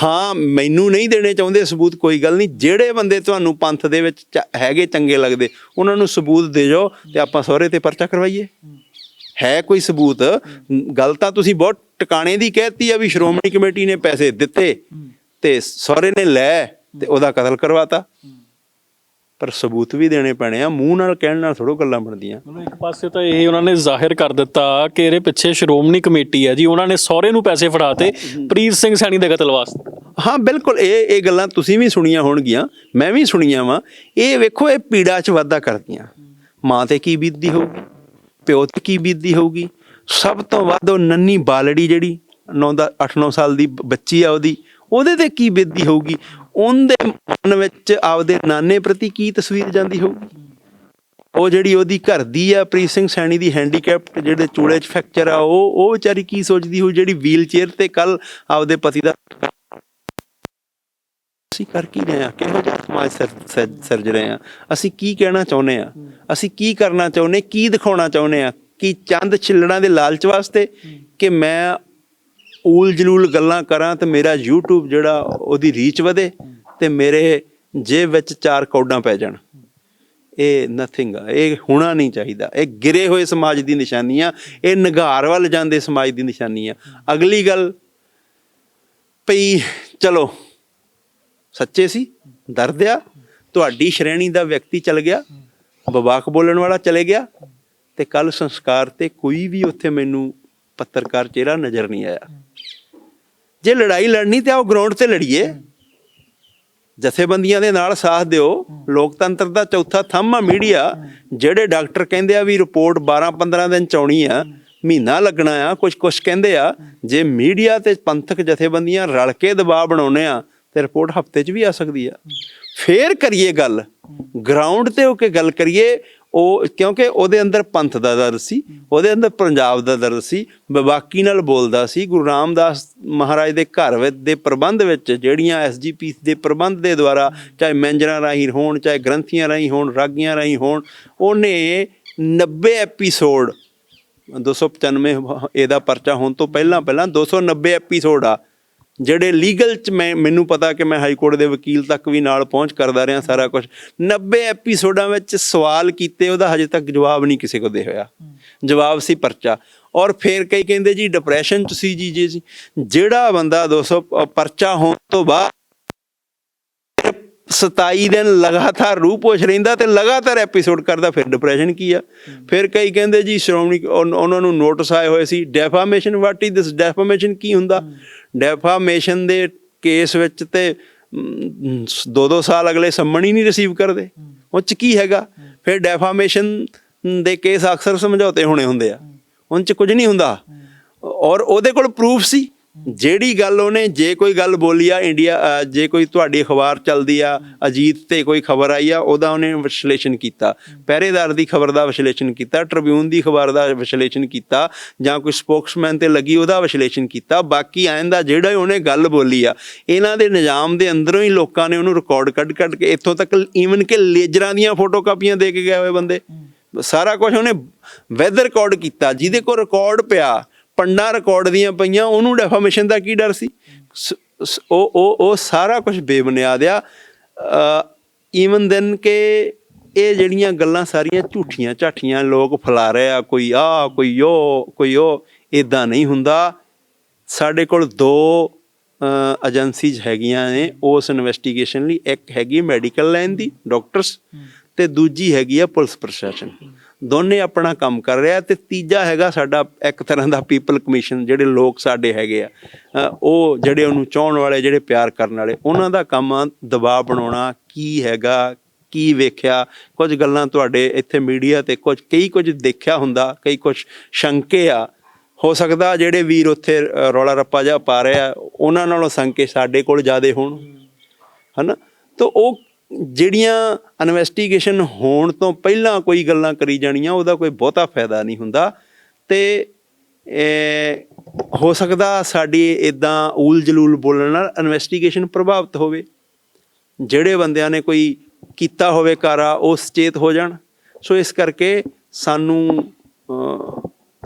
ਹਾਂ। ਮੈਨੂੰ ਨਹੀਂ ਦੇਣੇ ਚਾਹੁੰਦੇ ਸਬੂਤ ਕੋਈ ਗੱਲ ਨਹੀਂ। ਜਿਹੜੇ ਬੰਦੇ ਤੁਹਾਨੂੰ ਪੰਥ ਦੇ ਵਿੱਚ ਹੈਗੇ ਚੰਗੇ ਲੱਗਦੇ ਉਹਨਾਂ ਨੂੰ ਸਬੂਤ ਦੇ ਜਾਓ ਤੇ ਆਪਾਂ ਸਹੁਰੇ ਤੇ ਪਰਚਾ ਕਰਵਾਈਏ। ਹੈ ਕੋਈ ਸਬੂਤ? ਗੱਲ ਤਾਂ ਤੁਸੀਂ ਬਹੁਤ ਟਿਕਾਣੇ ਦੀ ਕਹਿਤੀ ਆ ਵੀ ਸ਼੍ਰੋਮਣੀ ਕਮੇਟੀ ਨੇ ਪੈਸੇ ਦਿੱਤੇ ਤੇ ਸਹੁਰੇ ਨੇ ਲੈ ਤੇ ਉਹਦਾ ਕਤਲ ਕਰਵਾਤਾ। ਪਰ ਸਬੂਤ ਵੀ ਦੇਣੇ ਪੈਣੇ ਆ ਮੂੰਹ ਨਾਲ ਕਹਿਣ ਨਾਲ ਥੋੜੋ ਗੱਲਾਂ ਬਣਦੀਆਂ। ਮਤਲਬ ਇੱਕ ਪਾਸੇ ਤਾਂ ਇਹ ਉਹਨਾਂ ਨੇ ਜ਼ਾਹਿਰ ਕਰ ਦਿੱਤਾ ਕਿ ਇਹਦੇ ਪਿੱਛੇ ਸ਼੍ਰੋਮਣੀ ਕਮੇਟੀ ਹੈ ਜੀ ਉਹਨਾਂ ਨੇ ਸਹੁਰੇ ਨੂੰ ਪੈਸੇ ਫੜਾਤੇ ਪ੍ਰੀਤ ਸਿੰਘ ਸੈਣੀ ਦੇ ਕਤਲ ਵਾਸਤੇ। ਹਾਂ ਬਿਲਕੁਲ ਇਹ ਇਹ ਗੱਲਾਂ ਤੁਸੀਂ ਵੀ ਸੁਣੀਆਂ ਹੋਣਗੀਆਂ ਮੈਂ ਵੀ ਸੁਣੀਆਂ ਵਾਂ। ਇਹ ਵੇਖੋ ਇਹ ਪੀੜਾ 'ਚ ਵਾਧਾ ਕਰਦੀਆਂ। ਮਾਂ ਤੇ ਕੀ ਬੀਤਦੀ ਹੋਊਗੀ? ਪਿਓ ਤੇ ਕੀ ਬੀਤਦੀ ਹੋਊਗੀ? ਸਭ ਤੋਂ ਵੱਧ ਉਹ ਨੰਨੀ ਬਾਲੜੀ ਜਿਹੜੀ 9 ਦਾ 8-9 ਸਾਲ ਦੀ ਬੱਚੀ ਆ ਉਹਦੀ, ਉਹਦੇ ਤੇ ਕੀ ਬੀਤਦੀ ਹੋਊਗੀ? ਉਹਦੇ ਮਨ ਵਿੱਚ ਆਪਦੇ ਨਾਨੇ ਪ੍ਰਤੀ ਕੀ ਤਸਵੀਰ ਜਾਂਦੀ ਹੋਊਗੀ? ਉਹ ਜਿਹੜੀ ਉਹਦੀ ਘਰ ਦੀ ਆ, ਪ੍ਰੀਤ ਸਿੰਘ ਸੈਣੀ ਦੀ ਹੈਂਡੀਕੈਪਟ ਜਿਹੜੇ ਚੂੜੇ 'ਚ ਫ੍ਰੈਕਚਰ ਆ, ਉਹ ਉਹ ਵਿਚਾਰੀ ਕੀ ਸੋਚਦੀ ਹੋਊ ਜਿਹੜੀ ਵੀਲ ਚੇਅਰ ਤੇ ਕੱਲ ਆਪਦੇ ਪਤੀ ਦਾ ਅਸੀਂ ਕਰ ਕੀ ਰਹੇ ਹਾਂ? ਕਿਹੋ ਜਿਹਾ ਸਮਾਜ ਸਿਰ- ਸਿਰ- ਸਿਰਜ ਰਹੇ ਹਾਂ? ਅਸੀਂ ਕੀ ਕਹਿਣਾ ਚਾਹੁੰਦੇ ਆ ਅਸੀਂ ਕੀ ਕਰਨਾ ਚਾਹੁੰਦੇ ਕੀ ਦਿਖਾਉਣਾ ਚਾਹੁੰਦੇ ਹਾਂ? ਕਿ ਚੰਦ ਛਿੱਲੜਾਂ ਦੇ ਲਾਲਚ ਵਾਸਤੇ? ਕਿ ਮੈਂ ਊਲ ਜਲੂਲ ਗੱਲਾਂ ਕਰਾਂ ਤੇ ਮੇਰਾ YouTube ਜਿਹੜਾ ਉਹਦੀ ਰੀਚ ਵਧੇ ਤੇ ਮੇਰੇ ਜੇਬ ਵਿੱਚ ਚਾਰ ਕੌਡਾਂ ਪੈ ਜਾਣ। ਇਹ ਨਥਿੰਗ ਆ। ਇਹ ਹੋਣਾ ਨਹੀਂ ਚਾਹੀਦਾ। ਇਹ ਗਿਰੇ ਹੋਏ ਸਮਾਜ ਦੀ ਨਿਸ਼ਾਨੀ ਆ। ਇਹ ਨਿਗਾਰ ਵੱਲ ਜਾਂਦੇ ਸਮਾਜ ਦੀ ਨਿਸ਼ਾਨੀ ਆ। ਅਗਲੀ ਗੱਲ ਪਈ ਚਲੋ ਸੱਚੇ ਸੀ ਦਰਦ ਆ ਤੁਹਾਡੀ ਸ਼੍ਰੇਣੀ ਦਾ ਵਿਅਕਤੀ ਚਲ ਗਿਆ, ਬਵਾਕ ਬੋਲਣ ਵਾਲਾ ਚਲੇ ਗਿਆ ਤੇ ਕੱਲ ਸੰਸਕਾਰ ਤੇ ਕੋਈ ਵੀ ਉੱਥੇ ਮੈਨੂੰ ਪੱਤਰਕਾਰ ਚਿਹਰਾ ਨਜ਼ਰ ਨਹੀਂ ਆਇਆ। ਜੇ ਲੜਾਈ ਲੜਨੀ ਤੇ ਆਓ ਗਰਾਊਂਡ ਤੇ ਲੜੀਏ, ਜਥੇਬੰਦੀਆਂ ਦੇ ਨਾਲ ਸਾਥ ਦਿਓ, ਲੋਕਤੰਤਰ ਦਾ ਚੌਥਾ ਥੰਮ ਆ ਮੀਡੀਆ, ਜਿਹੜੇ ਡਾਕਟਰ ਕਹਿੰਦੇ ਆ ਵੀ ਰਿਪੋਰਟ 12-15 ਦਿਨ ਚ ਆਉਣੀ ਆ, ਮਹੀਨਾ ਲੱਗਣਾ ਆ ਕੁਝ ਕੁਝ ਕਹਿੰਦੇ ਆ, ਜੇ ਮੀਡੀਆ ਤੇ ਪੰਥਕ ਜਥੇਬੰਦੀਆਂ ਰਲ ਕੇ ਦਬਾਅ ਬਣਾਉਨੇ ਆ ਤੇ ਰਿਪੋਰਟ ਹਫ਼ਤੇ 'ਚ ਵੀ ਆ ਸਕਦੀ ਆ। ਫੇਰ ਕਰੀਏ ਗੱਲ। ਗਰਾਊਂਡ ਤੇ ਹੋ ਕੇ ਗੱਲ ਕਰੀਏ, ਉਹ ਕਿਉਂਕਿ ਉਹਦੇ ਅੰਦਰ ਪੰਥ ਦਾ ਦਰਦ ਸੀ, ਉਹਦੇ ਅੰਦਰ ਪੰਜਾਬ ਦਾ ਦਰਦ ਸੀ ਬਵਾਕੀ ਨਾਲ ਬੋਲਦਾ ਸੀ, ਗੁਰੂ ਰਾਮਦਾਸ ਮਹਾਰਾਜ ਦੇ ਘਰ ਵਿੱਚ ਦੇ ਪ੍ਰਬੰਧ ਵਿੱਚ ਜਿਹੜੀਆਂ ਐਸਜੀਪੀ ਦੇ ਪ੍ਰਬੰਧ ਦੇ ਦੁਆਰਾ ਚਾਹੇ ਮੈਂਜਰਾਂ ਰਾਹੀਂ ਹੋਣ, ਚਾਹੇ ਗ੍ਰੰਥੀਆਂ ਰਾਹੀਂ ਹੋਣ, ਰਾਗੀਆਂ ਰਾਹੀਂ ਹੋਣ, ਉਹਨੇ 90 ਐਪੀਸੋਡ 295 ਇਹਦਾ ਪਰਚਾ ਹੋਣ ਤੋਂ ਪਹਿਲਾਂ ਪਹਿਲਾਂ 290 ਐਪੀਸੋਡ ਆ। ਜਿਹੜੇ ਲੀਗਲ ਚ ਮੈਂ, ਮੈਨੂੰ ਪਤਾ ਕਿ ਮੈਂ ਹਾਈ ਕੋਰਟ ਦੇ ਵਕੀਲ ਤੱਕ ਵੀ ਨਾਲ ਪਹੁੰਚ ਕਰਦਾ ਰਿਹਾ ਸਾਰਾ ਕੁਝ 90 ਐਪੀਸੋਡਾਂ ਵਿੱਚ ਸਵਾਲ ਕੀਤੇ, ਉਹਦਾ ਹਜੇ ਤੱਕ ਜਵਾਬ ਨਹੀਂ ਕਿਸੇ ਕੋ ਦੇ ਹੋਇਆ। ਜਵਾਬ ਸੀ ਪਰਚਾ। ਔਰ ਫਿਰ ਕਈ ਕਹਿੰਦੇ ਜੀ ਡਿਪਰੈਸ਼ਨ ਚ ਸੀ ਜੀ ਜੀ ਜਿਹੜਾ ਬੰਦਾ 200 ਪ- ਪਰਚਾ ਹੋਣ ਤੋਂ ਬਾਅਦ 27 ਦਿਨ ਲਗਾਤਾਰ ਰੂਹ ਪੋਛ ਰਹਿੰਦਾ ਤੇ ਲਗਾਤਾਰ ਐਪੀਸੋਡ ਕਰਦਾ ਫਿਰ ਡਿਪਰੈਸ਼ਨ ਕੀ ਆ? ਫਿਰ ਕਈ ਕਹਿੰਦੇ ਜੀ ਸ਼੍ਰੋਮਣੀ ਉਹਨਾਂ ਨੂੰ ਨੋਟਿਸ ਆਏ ਹੋਏ ਸੀ defamation what is this defamation ਕੀ ਹੁੰਦਾ? ਡੈਫਾਮੇਸ਼ਨ ਦੇ ਕੇਸ ਵਿੱਚ ਤੇ ਮ, ਦੋ ਦੋ ਸਾਲ ਅਗਲੇ ਸੰਮਣ ਹੀ ਨਹੀਂ ਰਿਸੀਵ ਕਰਦੇ। ਉਹ ਚ ਕੀ ਹੈਗਾ? ਫਿਰ ਡੈਫਾਮੇਸ਼ਨ ਦੇ ਕੇਸ ਅਕਸਰ ਸਮਝੌਤੇ ਹੋਣੇ ਹੁੰਦੇ ਆ। ਉਹਨਾਂ 'ਚ ਕੁਝ ਨਹੀਂ ਹੁੰਦਾ। ਔਰ ਉਹਦੇ ਕੋਲ ਪ੍ਰੂਫ ਸੀ। ਜਿਹੜੀ ਗੱਲ ਉਹਨੇ ਜੇ ਕੋਈ ਗੱਲ ਬੋਲੀ ਆ ਇੰਡੀਆ ਜੇ ਕੋਈ ਤੁਹਾਡੀ ਅਖਬਾਰ ਚੱਲਦੀ ਆ ਅਜੀਤ ਤੇ ਕੋਈ ਖਬਰ ਆਈ ਆ ਉਹਦਾ ਉਹਨੇ ਵਿਸ਼ਲੇਸ਼ਣ ਕੀਤਾ। ਪਹਿਰੇਦਾਰ ਦੀ ਖਬਰ ਦਾ ਵਿਸ਼ਲੇਸ਼ਣ ਕੀਤਾ ਟ੍ਰਿਬਿਊਨ ਦੀ ਖਬਰ ਦਾ ਵਿਸ਼ਲੇਸ਼ਣ ਕੀਤਾ ਜਾਂ ਕੋਈ ਸਪੋਕਸਮੈਨ ਤੇ ਲੱਗੀ ਉਹਦਾ ਵਿਸ਼ਲੇਸ਼ਣ ਕੀਤਾ। ਬਾਕੀ ਆਇੰਦਾ ਜਿਹੜਾ ਉਹਨੇ ਗੱਲ ਬੋਲੀ ਆ ਇਹਨਾਂ ਦੇ ਨਿਜ਼ਾਮ ਦੇ ਅੰਦਰੋਂ ਹੀ ਲੋਕਾਂ ਨੇ ਉਹਨੂੰ ਰਿਕਾਰਡ ਕੱਢ ਕੱਢ ਕੇ ਇੱਥੋਂ ਤੱਕ ਈਵਨ ਕਿ ਲੇਜਰਾਂ ਦੀਆਂ ਫੋਟੋ ਕਾਪੀਆਂ ਦੇ ਕੇ ਗਏ ਹੋਏ ਬੰਦੇ। ਸਾਰਾ ਕੁਝ ਉਹਨੇ ਵੈਦ ਰਿਕਾਰਡ ਕੀਤਾ ਜਿਹਦੇ ਕੋਲ ਰਿਕਾਰਡ ਪਿਆ ਪੰਡਾ ਰਿਕਾਰਡ ਦੀਆਂ ਪਈਆਂ ਉਹਨੂੰ ਡੈਫਾਮੇਸ਼ਨ ਦਾ ਕੀ ਡਰ ਸੀ? ਉਹ ਉਹ ਉਹ ਸਾਰਾ ਕੁਝ ਬੇਬੁਨਿਆਦ ਆ। ਈਵਨ ਦੈਨ ਕਿ ਇਹ ਜਿਹੜੀਆਂ ਗੱਲਾਂ ਸਾਰੀਆਂ ਝੂਠੀਆਂ ਝਾਠੀਆਂ ਲੋਕ ਫੈਲਾ ਰਹੇ ਆ ਕੋਈ ਆ ਕੋਈ ਉਹ ਕੋਈ ਉਹ ਇਦਾਂ ਨਹੀਂ ਹੁੰਦਾ। ਸਾਡੇ ਕੋਲ ਦੋ ਏਜੰਸੀਜ਼ ਹੈਗੀਆਂ ਨੇ ਉਸ ਇਨਵੈਸਟੀਗੇਸ਼ਨ ਲਈ। ਇੱਕ ਹੈਗੀ ਮੈਡੀਕਲ ਲਾਈਨ ਦੀ ਡਾਕਟਰਸ ਤੇ ਦੂਜੀ ਹੈਗੀ ਆ ਪੁਲਿਸ ਪ੍ਰਸ਼ਾਸਨ। ਦੋਨੇ ਆਪਣਾ ਕੰਮ ਕਰ ਰਿਹਾ ਤੇ ਤੀਜਾ ਹੈਗਾ ਸਾਡਾ ਇੱਕ ਤਰ੍ਹਾਂ ਦਾ ਪੀਪਲ ਕਮਿਸ਼ਨ, ਜਿਹੜੇ ਲੋਕ ਸਾਡੇ ਹੈਗੇ ਆ। ਉਹ ਜਿਹੜੇ ਉਹਨੂੰ ਚਾਹਣ ਵਾਲੇ, ਜਿਹੜੇ ਪਿਆਰ ਕਰਨ ਵਾਲੇ, ਉਹਨਾਂ ਦਾ ਕੰਮ ਆ ਦਬਾਅ ਬਣਾਉਣਾ, ਕੀ ਹੈਗਾ, ਕੀ ਵੇਖਿਆ। ਕੁਝ ਗੱਲਾਂ ਤੁਹਾਡੇ ਇੱਥੇ ਮੀਡੀਆ ਤੇ ਕੁਝ, ਕਈ ਕੁਝ ਦੇਖਿਆ ਹੁੰਦਾ, ਕਈ ਕੁਝ ਸ਼ੰਕੇ ਆ। ਹੋ ਸਕਦਾ ਜਿਹੜੇ ਵੀਰ ਉੱਥੇ ਰੌਲਾ ਰੱਪਾ ਜਿਹਾ ਪਾ ਰਹੇ ਆ, ਉਹਨਾਂ ਨਾਲੋਂ ਸੰਕੇ ਸਾਡੇ ਕੋਲ ਜ਼ਿਆਦੇ ਹੋਣ। ਹਨਾ? ਤਾਂ ਉਹ ਜਿਹੜੀਆਂ ਇਨਵੈਸਟੀਗੇਸ਼ਨ ਹੋਣ ਤੋਂ ਪਹਿਲਾਂ ਕੋਈ ਗੱਲਾਂ ਕਰੀ ਜਾਣੀਆਂ, ਉਹਦਾ ਕੋਈ ਬਹੁਤਾ ਫਾਇਦਾ ਨਹੀਂ ਹੁੰਦਾ। ਤੇ ਹੋ ਸਕਦਾ ਸਾਡੀ ਇਦਾਂ ਊਲ ਜਲੂਲ ਬੋਲਣ ਨਾਲ ਇਨਵੈਸਟੀਗੇਸ਼ਨ ਪ੍ਰਭਾਵਿਤ ਹੋਵੇ। ਜਿਹੜੇ ਬੰਦਿਆਂ ਨੇ ਕੋਈ ਕੀਤਾ ਹੋਵੇ ਕਾਰਾ, ਉਹ ਸੁਚੇਤ ਹੋ ਜਾਣ। ਸੋ ਇਸ ਕਰਕੇ ਸਾਨੂੰ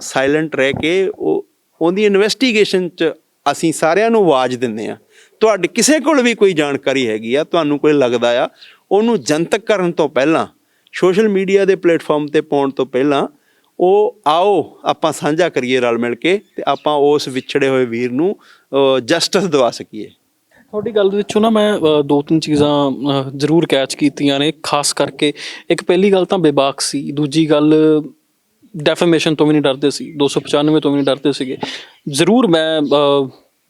ਸਾਇਲੈਂਟ ਰਹਿ ਕੇ ਉਹ, ਉਹਦੀ ਇਨਵੈਸਟੀਗੇਸ਼ਨ ਚ ਅਸੀਂ ਸਾਰਿਆਂ ਨੂੰ ਆਵਾਜ਼ ਦਿੰਦੇ ਆ ਤੁਹਾਡੇ ਕਿਸੇ ਕੋਲ ਵੀ ਕੋਈ ਜਾਣਕਾਰੀ ਹੈਗੀ ਆ, ਤੁਹਾਨੂੰ ਕੋਈ ਲੱਗਦਾ ਆ, ਉਹਨੂੰ ਜਨਤਕ ਕਰਨ ਤੋਂ ਪਹਿਲਾਂ, ਸੋਸ਼ਲ ਮੀਡੀਆ ਦੇ ਪਲੇਟਫਾਰਮ ਤੇ ਪਾਉਣ ਤੋਂ ਪਹਿਲਾਂ, ਉਹ ਆਓ, ਆਪਾਂ ਸਾਂਝਾ ਕਰੀਏ ਰਲ ਮਿਲ ਕੇ ਤੇ ਆਪਾਂ ਉਸ ਵਿਛੜੇ ਹੋਏ ਵੀਰ ਨੂੰ ਜਸਟਿਸ ਦਿਵਾ ਸਕੀਏ। ਤੁਹਾਡੀ ਗੱਲ ਦੇ ਵਿੱਚੋਂ ਨਾ ਮੈਂ ਦੋ ਤਿੰਨ ਚੀਜ਼ਾਂ ਜ਼ਰੂਰ ਕੈਚ ਕੀਤੀਆਂ ਨੇ, ਖਾਸ ਕਰਕੇ ਇੱਕ ਪਹਿਲੀ ਗੱਲ ਤਾਂ ਬੇਬਾਕ ਸੀ, ਦੂਜੀ ਗੱਲ ਡੈਫੇਮੇਸ਼ਨ ਤੋਂ ਵੀ ਨਹੀਂ ਡਰਦੇ ਸੀ 295 ਤੋਂ ਵੀ ਨਹੀਂ ਡਰਦੇ ਸੀਗੇ। ਜ਼ਰੂਰ ਮੈਂ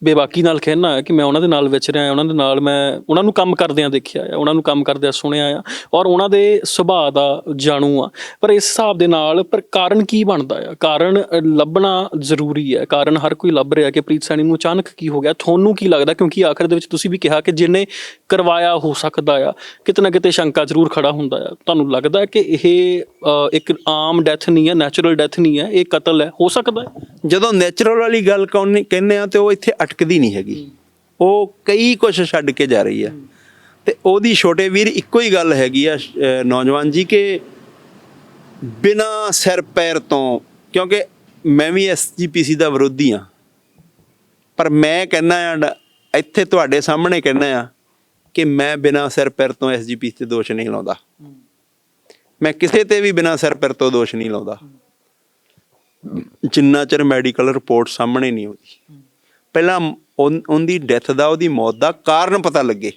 ਬੇਬਾਕੀ ਨਾਲ ਕਹਿਣਾ ਹੈ ਕਿ ਮੈਂ ਉਹਨਾਂ ਦੇ ਨਾਲ ਵਿਚਰਿਆ ਉਹਨਾਂ ਦੇ ਨਾਲ ਮੈਂ ਉਹਨਾਂ ਨੂੰ ਕੰਮ ਕਰਦਿਆਂ ਦੇਖਿਆ ਆ, ਉਹਨਾਂ ਨੂੰ ਕੰਮ ਕਰਦਿਆਂ ਸੁਣਿਆ ਆ ਔਰ ਉਹਨਾਂ ਦੇ ਸੁਭਾਅ ਦਾ ਜਾਣੂ ਆ। ਪਰ ਇਸ ਹਿਸਾਬ ਦੇ ਨਾਲ ਪਰ ਕਾਰਨ ਕੀ ਬਣਦਾ ਆ? ਕਾਰਨ ਲੱਭਣਾ ਜ਼ਰੂਰੀ ਹੈ। ਕਾਰਨ ਹਰ ਕੋਈ ਲੱਭ ਰਿਹਾ ਕਿ ਪ੍ਰੀਤ ਸੈਣੀ ਨੂੰ ਅਚਾਨਕ ਕੀ ਹੋ ਗਿਆ? ਤੁਹਾਨੂੰ ਕੀ ਲੱਗਦਾ? ਕਿਉਂਕਿ ਆਖਰ ਦੇ ਵਿੱਚ ਤੁਸੀਂ ਵੀ ਕਿਹਾ ਕਿ ਜਿਹਨੇ ਕਰਵਾਇਆ ਹੋ ਸਕਦਾ ਆ, ਕਿਤੇ ਨਾ ਕਿਤੇ ਸ਼ੰਕਾ ਜ਼ਰੂਰ ਖੜਾ ਹੁੰਦਾ ਆ। ਤੁਹਾਨੂੰ ਲੱਗਦਾ ਕਿ ਇਹ ਇੱਕ ਆਮ ਡੈਥ ਨਹੀਂ ਹੈ, ਨੈਚੁਰਲ ਡੈਥ ਨਹੀਂ ਹੈ, ਇਹ ਕਤਲ ਹੈ? ਹੋ ਸਕਦਾ ਜਦੋਂ ਨੈਚੁਰਲ ਵਾਲੀ ਗੱਲ ਕੌਣ ਕਹਿੰਦੇ ਆ ਤੇ ਉਹ ਇੱਥੇ ਅਟਕਦੀ ਨਹੀਂ ਹੈਗੀ। ਉਹ ਕਈ ਕੁਝ ਛੱਡ ਕੇ ਜਾ ਰਹੀ ਆ ਤੇ ਉਹਦੀ ਛੋਟੇ ਵੀਰ ਇੱਕੋ ਹੀ ਗੱਲ ਹੈਗੀ ਆ ਨੌਜਵਾਨ ਜੀ, ਕਿ ਬਿਨਾ ਸਿਰ ਪੈਰ ਤੋਂ, ਕਿਉਂਕਿ ਮੈਂ ਵੀ ਐਸਜੀਪੀਸੀ ਦਾ ਵਿਰੋਧੀ ਆ ਪਰ ਮੈਂ ਕਹਿੰਦਾ ਆ ਇੱਥੇ ਤੁਹਾਡੇ ਸਾਹਮਣੇ ਕਹਿੰਦਾ ਆ ਕਿ ਮੈਂ ਬਿਨਾ ਸਿਰ ਪੈਰ ਤੋਂ ਐਸਜੀਪੀਸੀ ਤੇ ਦੋਸ਼ ਨਹੀਂ ਲਾਉਂਦਾ। ਮੈਂ ਕਿਸੇ ਤੇ ਵੀ ਬਿਨਾ ਸਿਰ ਪੈਰ ਤੋਂ ਦੋਸ਼ ਨਹੀਂ ਲਾਉਂਦਾ। ਜਿੰਨਾ ਚਿਰ ਮੈਡੀਕਲ ਰਿਪੋਰਟ ਸਾਹਮਣੇ ਨਹੀਂ ਆਉਂਦੀ। ਪਹਿਲਾਂ ਉਨ- ਉਹਦੀ ਡੈਥ ਦਾ ਉਹਦੀ ਮੌਤ ਦਾ ਕਾਰਨ ਪਤਾ ਲੱਗੇ।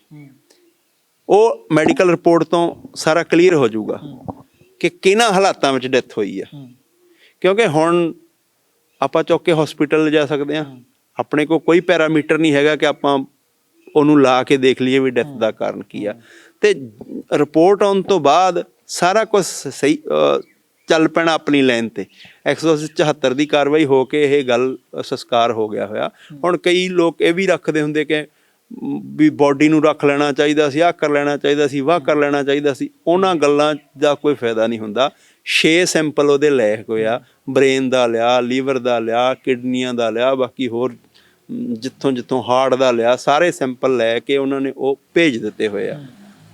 ਉਹ ਮੈਡੀਕਲ ਰਿਪੋਰਟ ਤੋਂ ਸਾਰਾ ਕਲੀਅਰ ਹੋ ਜਾਊਗਾ ਕਿ ਕਿਹਨਾਂ ਹਾਲਾਤਾਂ ਵਿੱਚ ਡੈਥ ਹੋਈ ਆ। ਕਿਉਂਕਿ ਹੁਣ ਆਪਾਂ ਚੁੱਕ ਕੇ ਹਸਪੀਟਲ ਲਿਜਾ ਸਕਦੇ ਆ ਆਪਣੇ ਕੋਲ ਕੋਈ ਪੈਰਾਮੀਟਰ ਨਹੀਂ ਹੈਗਾ ਕਿ ਆਪਾਂ ਉਹਨੂੰ ਲਾ ਕੇ ਦੇਖ ਲਈਏ ਵੀ ਡੈਥ ਦਾ ਕਾਰਨ ਕੀ ਆ। ਤੇ ਰਿਪੋਰਟ ਆਉਣ ਤੋਂ ਬਾਅਦ ਸਾਰਾ ਕੁਝ ਸਹੀ ਅ, ਚੱਲ ਪੈਣਾ ਆਪਣੀ ਲਾਈਨ ਤੇ। 174 ਦੀ ਕਾਰਵਾਈ ਹੋ ਕੇ ਇਹ ਗੱਲ ਅ, ਸੰਸਕਾਰ ਹੋ ਗਿਆ ਹੋਇਆ। ਹੁਣ ਕਈ ਲੋਕ ਇਹ ਵੀ ਰੱਖਦੇ ਹੁੰਦੇ ਕਿ ਵੀ ਬਾਡੀ ਨੂੰ ਰੱਖ ਲੈਣਾ ਚਾਹੀਦਾ ਸੀ ਆਹ ਕਰ ਲੈਣਾ ਚਾਹੀਦਾ ਸੀ ਵਾਹ ਕਰ ਲੈਣਾ ਚਾਹੀਦਾ ਸੀ। ਉਹਨਾਂ ਗੱਲਾਂ ਦਾ ਕੋਈ ਫਾਇਦਾ ਨਹੀਂ ਹੁੰਦਾ। 6 ਸੈਂਪਲ ਉਹਦੇ ਲੈ ਹੋਏ ਆ। ਬ੍ਰੇਨ ਦਾ ਲਿਆ ਲੀਵਰ ਦਾ ਲਿਆ ਕਿਡਨੀਆਂ ਦਾ ਲਿਆ ਬਾਕੀ ਹੋਰ ਜਿੱਥੋਂ ਜਿੱਥੋਂ ਹਾਰਟ ਦਾ ਲਿਆ ਸਾਰੇ ਸੈਂਪਲ ਲੈ ਕੇ ਉਹਨਾਂ ਨੇ ਉਹ ਭੇਜ ਦਿੱਤੇ ਹੋਏ ਆ।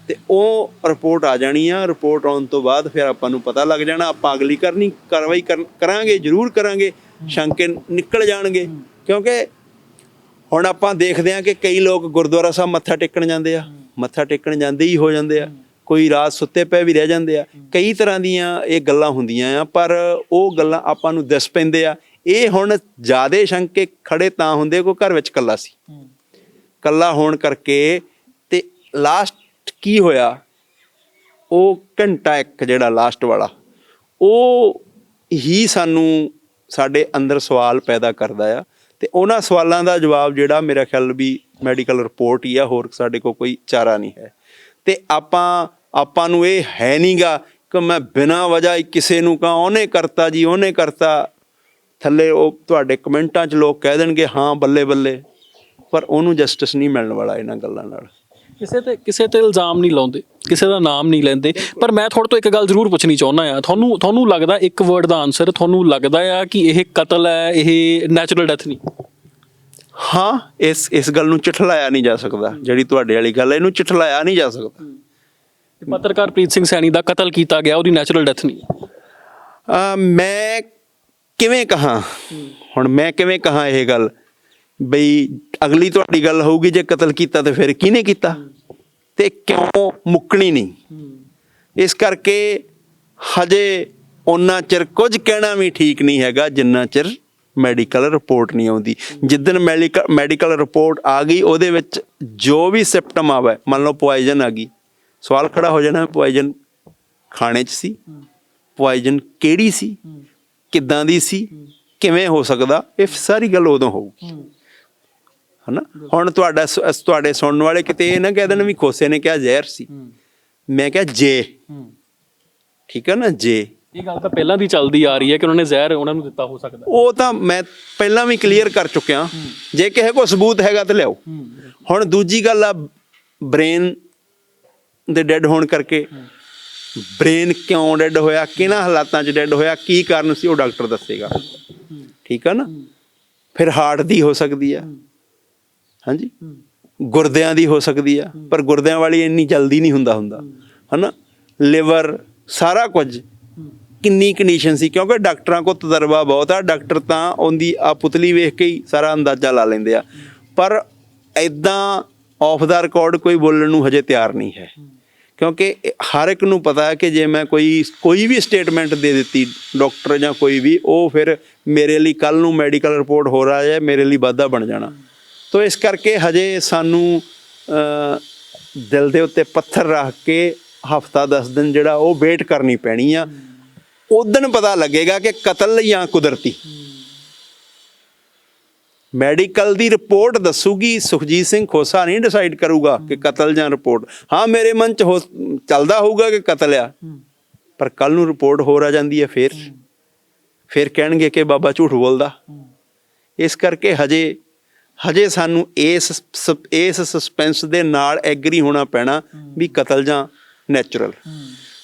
ਤੇ ਉਹ ਰਿਪੋਰਟ ਆ ਜਾਣੀ ਆ ਰਿਪੋਰਟ ਆਉਣ ਤੋਂ ਬਾਅਦ ਫਿਰ ਆਪਾਂ ਨੂੰ ਪਤਾ ਲੱਗ ਜਾਣਾ ਆਪਾਂ ਅਗਲੀ ਕਰਨੀ ਕਾਰਵਾਈ ਕਰਾਂਗੇ ਜ਼ਰੂਰ ਕਰਾਂਗੇ ਸ਼ੰਕੇ ਨਿਕਲ ਜਾਣਗੇ। ਕਿਉਂਕਿ ਹੁਣ ਆਪਾਂ ਦੇਖਦੇ ਹਾਂ ਕਿ ਕਈ ਲੋਕ ਗੁਰਦੁਆਰਾ ਸਾਹਿਬ ਮੱਥਾ ਟੇਕਣ ਜਾਂਦੇ ਆ ਮੱਥਾ ਟੇਕਣ ਜਾਂਦੇ ਹੀ ਹੋ ਜਾਂਦੇ ਆ ਕੋਈ ਰਾਤ ਸੁੱਤੇ ਪਏ ਵੀ ਰਹਿ ਜਾਂਦੇ ਆ। ਕਈ ਤਰ੍ਹਾਂ ਦੀਆਂ ਇਹ ਗੱਲਾਂ ਹੁੰਦੀਆਂ ਆ ਪਰ ਉਹ ਗੱਲਾਂ ਆਪਾਂ ਨੂੰ ਦਿਸ ਪੈਂਦੇ ਆ। ਇਹ ਹੁਣ ਜਿਆਦੇ ਸ਼ੰਕੇ ਖੜੇ ਤਾਂ ਹੁੰਦੇ ਕੋਈ ਘਰ ਵਿੱਚ ਕੱਲਾ ਸੀ। ਕੱਲਾ ਹੋਣ ਕਰਕੇ ਤੇ ਲਾਸਟ ਕੀ ਹੋਇਆ? ਉਹ ਘੰਟਾ ਇੱਕ ਜਿਹੜਾ ਲਾਸਟ ਵਾਲਾ, ਉਹ ਹੀ ਸਾਨੂੰ ਸਾਡੇ ਅੰਦਰ ਸਵਾਲ ਪੈਦਾ ਕਰਦਾ ਆ ਤੇ ਉਹਨਾਂ ਸਵਾਲਾਂ ਦਾ ਜਵਾਬ ਜਿਹੜਾ ਮੇਰਾ ਖਿਆਲ ਵੀ ਮੈਡੀਕਲ ਰਿਪੋਰਟ ਹੀ ਆ, ਹੋਰ ਸਾਡੇ ਕੋਲ ਕੋਈ ਚਾਰਾ ਨਹੀਂ ਹੈ। ਤੇ ਆਪਾਂ ਆਪਾਂ ਨੂੰ ਇਹ ਹੈ ਨਹੀਂਗਾ ਕਿ ਮੈਂ ਬਿਨਾਂ ਵਜ੍ਹਾ ਹੀ ਕਿਸੇ ਨੂੰ ਕਹਾਂ, ਉਹਨੇ ਕਰਤਾ ਜੀ, ਉਹਨੇ ਕਰਤਾ। ਥੱਲੇ ਉਹ ਤੁਹਾਡੇ ਕਮੈਂਟਾਂ 'ਚ ਲੋਕ ਕਹਿ ਦੇਣਗੇ, ਹਾਂ ਬੱਲੇ ਬੱਲੇ, ਪਰ ਉਹਨੂੰ ਜਸਟਿਸ ਨਹੀਂ ਮਿਲਣ ਵਾਲਾ ਇਹਨਾਂ ਗੱਲਾਂ ਨਾਲ। ਕਿਸੇ ਤੇ ਕਿਸੇ ਤੇ ਇਲਜ਼ਾਮ ਨਹੀਂ ਲਾਉਂਦੇ ਕਿਸੇ ਦਾ ਨਾਮ ਨਹੀਂ ਲੈਂਦੇ। ਪਰ ਮੈਂ ਤੁਹਾਡੇ ਤੋਂ ਇੱਕ ਗੱਲ ਜ਼ਰੂਰ ਪੁੱਛਣੀ ਚਾਹੁੰਦਾ ਆ ਤੁਹਾਨੂੰ ਤੁਹਾਨੂੰ ਲੱਗਦਾ ਇੱਕ ਵਰਡ ਦਾ ਆਨਸਰ ਤੁਹਾਨੂੰ ਲੱਗਦਾ ਆ ਕਿ ਇਹ ਕਤਲ ਹੈ ਇਹ ਨੈਚੁਰਲ ਡੈਥ ਨਹੀਂ? ਹਾਂ ਇਸ ਇਸ ਗੱਲ ਨੂੰ ਚਿਠਲਾਇਆ ਨਹੀਂ ਜਾ ਸਕਦਾ। ਜਿਹੜੀ ਤੁਹਾਡੇ ਵਾਲੀ ਗੱਲ ਹੈ ਇਹਨੂੰ ਚਿਠਲਾਇਆ ਨਹੀਂ ਜਾ ਸਕਦਾ। ਪੱਤਰਕਾਰ ਪ੍ਰੀਤ ਸਿੰਘ ਸੈਣੀ ਦਾ ਕਤਲ ਕੀਤਾ ਗਿਆ ਉਹਦੀ ਨੈਚੁਰਲ ਡੈਥ ਨਹੀਂ? ਮੈਂ ਕਿਵੇਂ ਕਹਾਂ? ਹੁਣ ਮੈਂ ਕਿਵੇਂ ਕਹਾਂ ਇਹ ਗੱਲ? ਬਈ ਅਗਲੀ ਤੁਹਾਡੀ ਗੱਲ ਹੋਊਗੀ ਜੇ ਕਤਲ ਕੀਤਾ ਤੇ ਫਿਰ ਕਿਹਨੇ ਕੀਤਾ? ਤੇ ਕਿਉਂ ਮੁੱਕਣੀ ਨਹੀਂ? ਇਸ ਕਰਕੇ ਹਜੇ ਉਹਨਾਂ ਚਿਰ ਕੁਝ ਕਹਿਣਾ ਵੀ ਠੀਕ ਨਹੀਂ ਹੈਗਾ, ਜਿੰਨਾ ਚਿਰ ਮੈਡੀਕਲ ਰਿਪੋਰਟ ਨਹੀਂ ਆਉਂਦੀ। ਜਿੱਦਨ ਮੈਡੀਕਲ ਰਿਪੋਰਟ ਆ ਗਈ, ਉਹਦੇ ਵਿੱਚ ਜੋ ਵੀ ਸਿਪਟਮ ਆਵੇ, ਮੰਨ ਲਓ ਪੋਇਜ਼ਨ ਆ ਗਈ। ਸਵਾਲ ਖੜਾ ਹੋ ਜਾਣਾ, ਪੋਇਜ਼ਨ ਖਾਣੇ 'ਚ ਸੀ? ਪੋਇਜ਼ਨ ਕਿਹੜੀ ਸੀ? ਕਿੱਦਾਂ ਦੀ ਸੀ? ਕਿਵੇਂ ਹੋ ਸਕਦਾ? ਇਹ ਸਾਰੀ ਗੱਲ ਉਦੋਂ ਹੋਊਗੀ। ਹਨਾ? ਹੁਣ ਤੁਹਾਡਾ ਤੁਹਾਡੇ ਸੁਣਨ ਵਾਲੇ ਕਿਤੇ ਇਹ ਨਾ ਕਹਿ ਦੇਣ ਵੀ ਖੋਸੇ ਨੇ ਕਿਹਾ ਜ਼ਹਿਰ ਸੀ। ਮੈਂ ਕਿਹਾ ਜੇ। ਠੀਕ ਹੈ ਨਾ? ਜੇ। ਇਹ ਗੱਲ ਤਾਂ ਪਹਿਲਾਂ ਦੀ ਚੱਲਦੀ ਆ ਰਹੀ ਹੈ ਕਿ ਉਹਨਾਂ ਨੇ ਜ਼ਹਿਰ ਉਹਨਾਂ ਨੂੰ ਦਿੱਤਾ ਹੋ ਸਕਦਾ। ਉਹ ਤਾਂ ਮੈਂ ਪਹਿਲਾਂ ਵੀ ਕਲੀਅਰ ਕਰ ਚੁੱਕਿਆ। ਜੇ ਕਿਸੇ ਕੋਲ ਸਬੂਤ ਹੈਗਾ ਤਾਂ ਲਿਆਓ। ਹੁਣ ਦੂਜੀ ਗੱਲ ਆ ਬ੍ਰੇਨ ਦੇ ਡੈੱਡ ਹੋਣ ਕਰਕੇ। ਬ੍ਰੇਨ ਕਿਉਂ ਡੈੱਡ ਹੋਇਆ? ਕਿਹਨਾਂ ਹਾਲਾਤਾਂ 'ਚ ਡੈੱਡ ਹੋਇਆ? ਕੀ ਕਾਰਨ ਸੀ? ਉਹ ਡਾਕਟਰ ਦੱਸੇਗਾ। ਠੀਕ ਆ ਨਾ? ਫਿਰ ਹਾਰਟ ਦੀ ਹੋ ਸਕਦੀ ਆ। ਹਾਂਜੀ? ਗੁਰਦਿਆਂ ਦੀ ਹੋ ਸਕਦੀ ਆ ਪਰ ਗੁਰਦਿਆਂ ਵਾਲੀ ਇੰਨੀ ਜਲਦੀ ਨਹੀਂ ਹੁੰਦਾ ਹੁੰਦਾ। ਹਨਾ? ਲਿਵਰ ਸਾਰਾ ਕੁਝ ਕਿੰਨੀ ਕੰਡੀਸ਼ਨ ਸੀ ਕਿਉਂਕਿ ਡਾਕਟਰਾਂ ਕੋਲ ਤਜਰਬਾ ਬਹੁਤ ਆ ਡਾਕਟਰ ਤਾਂ ਉਹਦੀ ਆ ਪੁਤਲੀ ਵੇਖ ਕੇ ਹੀ ਸਾਰਾ ਅੰਦਾਜ਼ਾ ਲਾ ਲੈਂਦੇ ਆ। ਪਰ ਐਦਾਂ ਆਫ ਦਾ ਰਿਕਾਰਡ ਕੋਈ ਬੋਲਣ ਨੂੰ ਹਜੇ ਤਿਆਰ ਨਹੀਂ ਹੈ। ਕਿਉਂਕਿ ਹਰ ਇੱਕ ਨੂੰ ਪਤਾ ਹੈ ਕਿ ਜੇ ਮੈਂ ਕੋਈ ਕੋਈ ਵੀ ਸਟੇਟਮੈਂਟ ਦੇ ਦਿੱਤੀ ਡਾਕਟਰ ਜਾਂ ਕੋਈ ਵੀ ਉਹ ਫਿਰ ਮੇਰੇ ਲਈ ਕੱਲ ਨੂੰ ਮੈਡੀਕਲ ਰਿਪੋਰਟ ਹੋ ਰਹਾ ਹੈ ਮੇਰੇ ਲਈ ਵਾਧਾ ਬਣ ਜਾਣਾ। ਤੋ ਇਸ ਕਰਕੇ ਹਜੇ ਸਾਨੂੰ ਦਿਲ ਦੇ ਉੱਤੇ ਪੱਥਰ ਰੱਖ ਕੇ ਹਫਤਾ 10 ਦਿਨ ਜਿਹੜਾ ਉਹ ਵੇਟ ਕਰਨੀ ਪੈਣੀ ਆ। ਉਦੋਂ ਪਤਾ ਲੱਗੇਗਾ ਕਿ ਕਤਲ ਜਾਂ ਕੁਦਰਤੀ। ਮੈਡੀਕਲ ਦੀ ਰਿਪੋਰਟ ਦੱਸੂਗੀ, ਸੁਖਜੀਤ ਸਿੰਘ ਖੋਸਾ ਨਹੀਂ ਡਿਸਾਈਡ ਕਰੂਗਾ ਕਿ ਕਤਲ ਜਾਂ ਰਿਪੋਰਟ। ਹਾਂ, ਮੇਰੇ ਮਨ ਚ ਹੋ, ਚੱਲਦਾ ਹੋਊਗਾ ਕਿ ਕਤਲ ਆ। ਪਰ ਕੱਲ ਨੂੰ ਰਿਪੋਰਟ ਹੋਰ ਆ ਜਾਂਦੀ ਹੈ ਫਿਰ। ਫਿਰ ਕਹਿਣਗੇ ਕਿ ਬਾਬਾ ਝੂਠ ਬੋਲਦਾ। ਇਸ ਕਰਕੇ ਹਜੇ ਹਜੇ ਸਾਨੂੰ ਇਸ ਸ- ਇਸ ਸਸਪੈਂਸ ਦੇ ਨਾਲ ਐਗਰੀ ਹੋਣਾ ਪੈਣਾ ਵੀ ਕਤਲ ਜਾਂ ਨੈਚੁਰਲ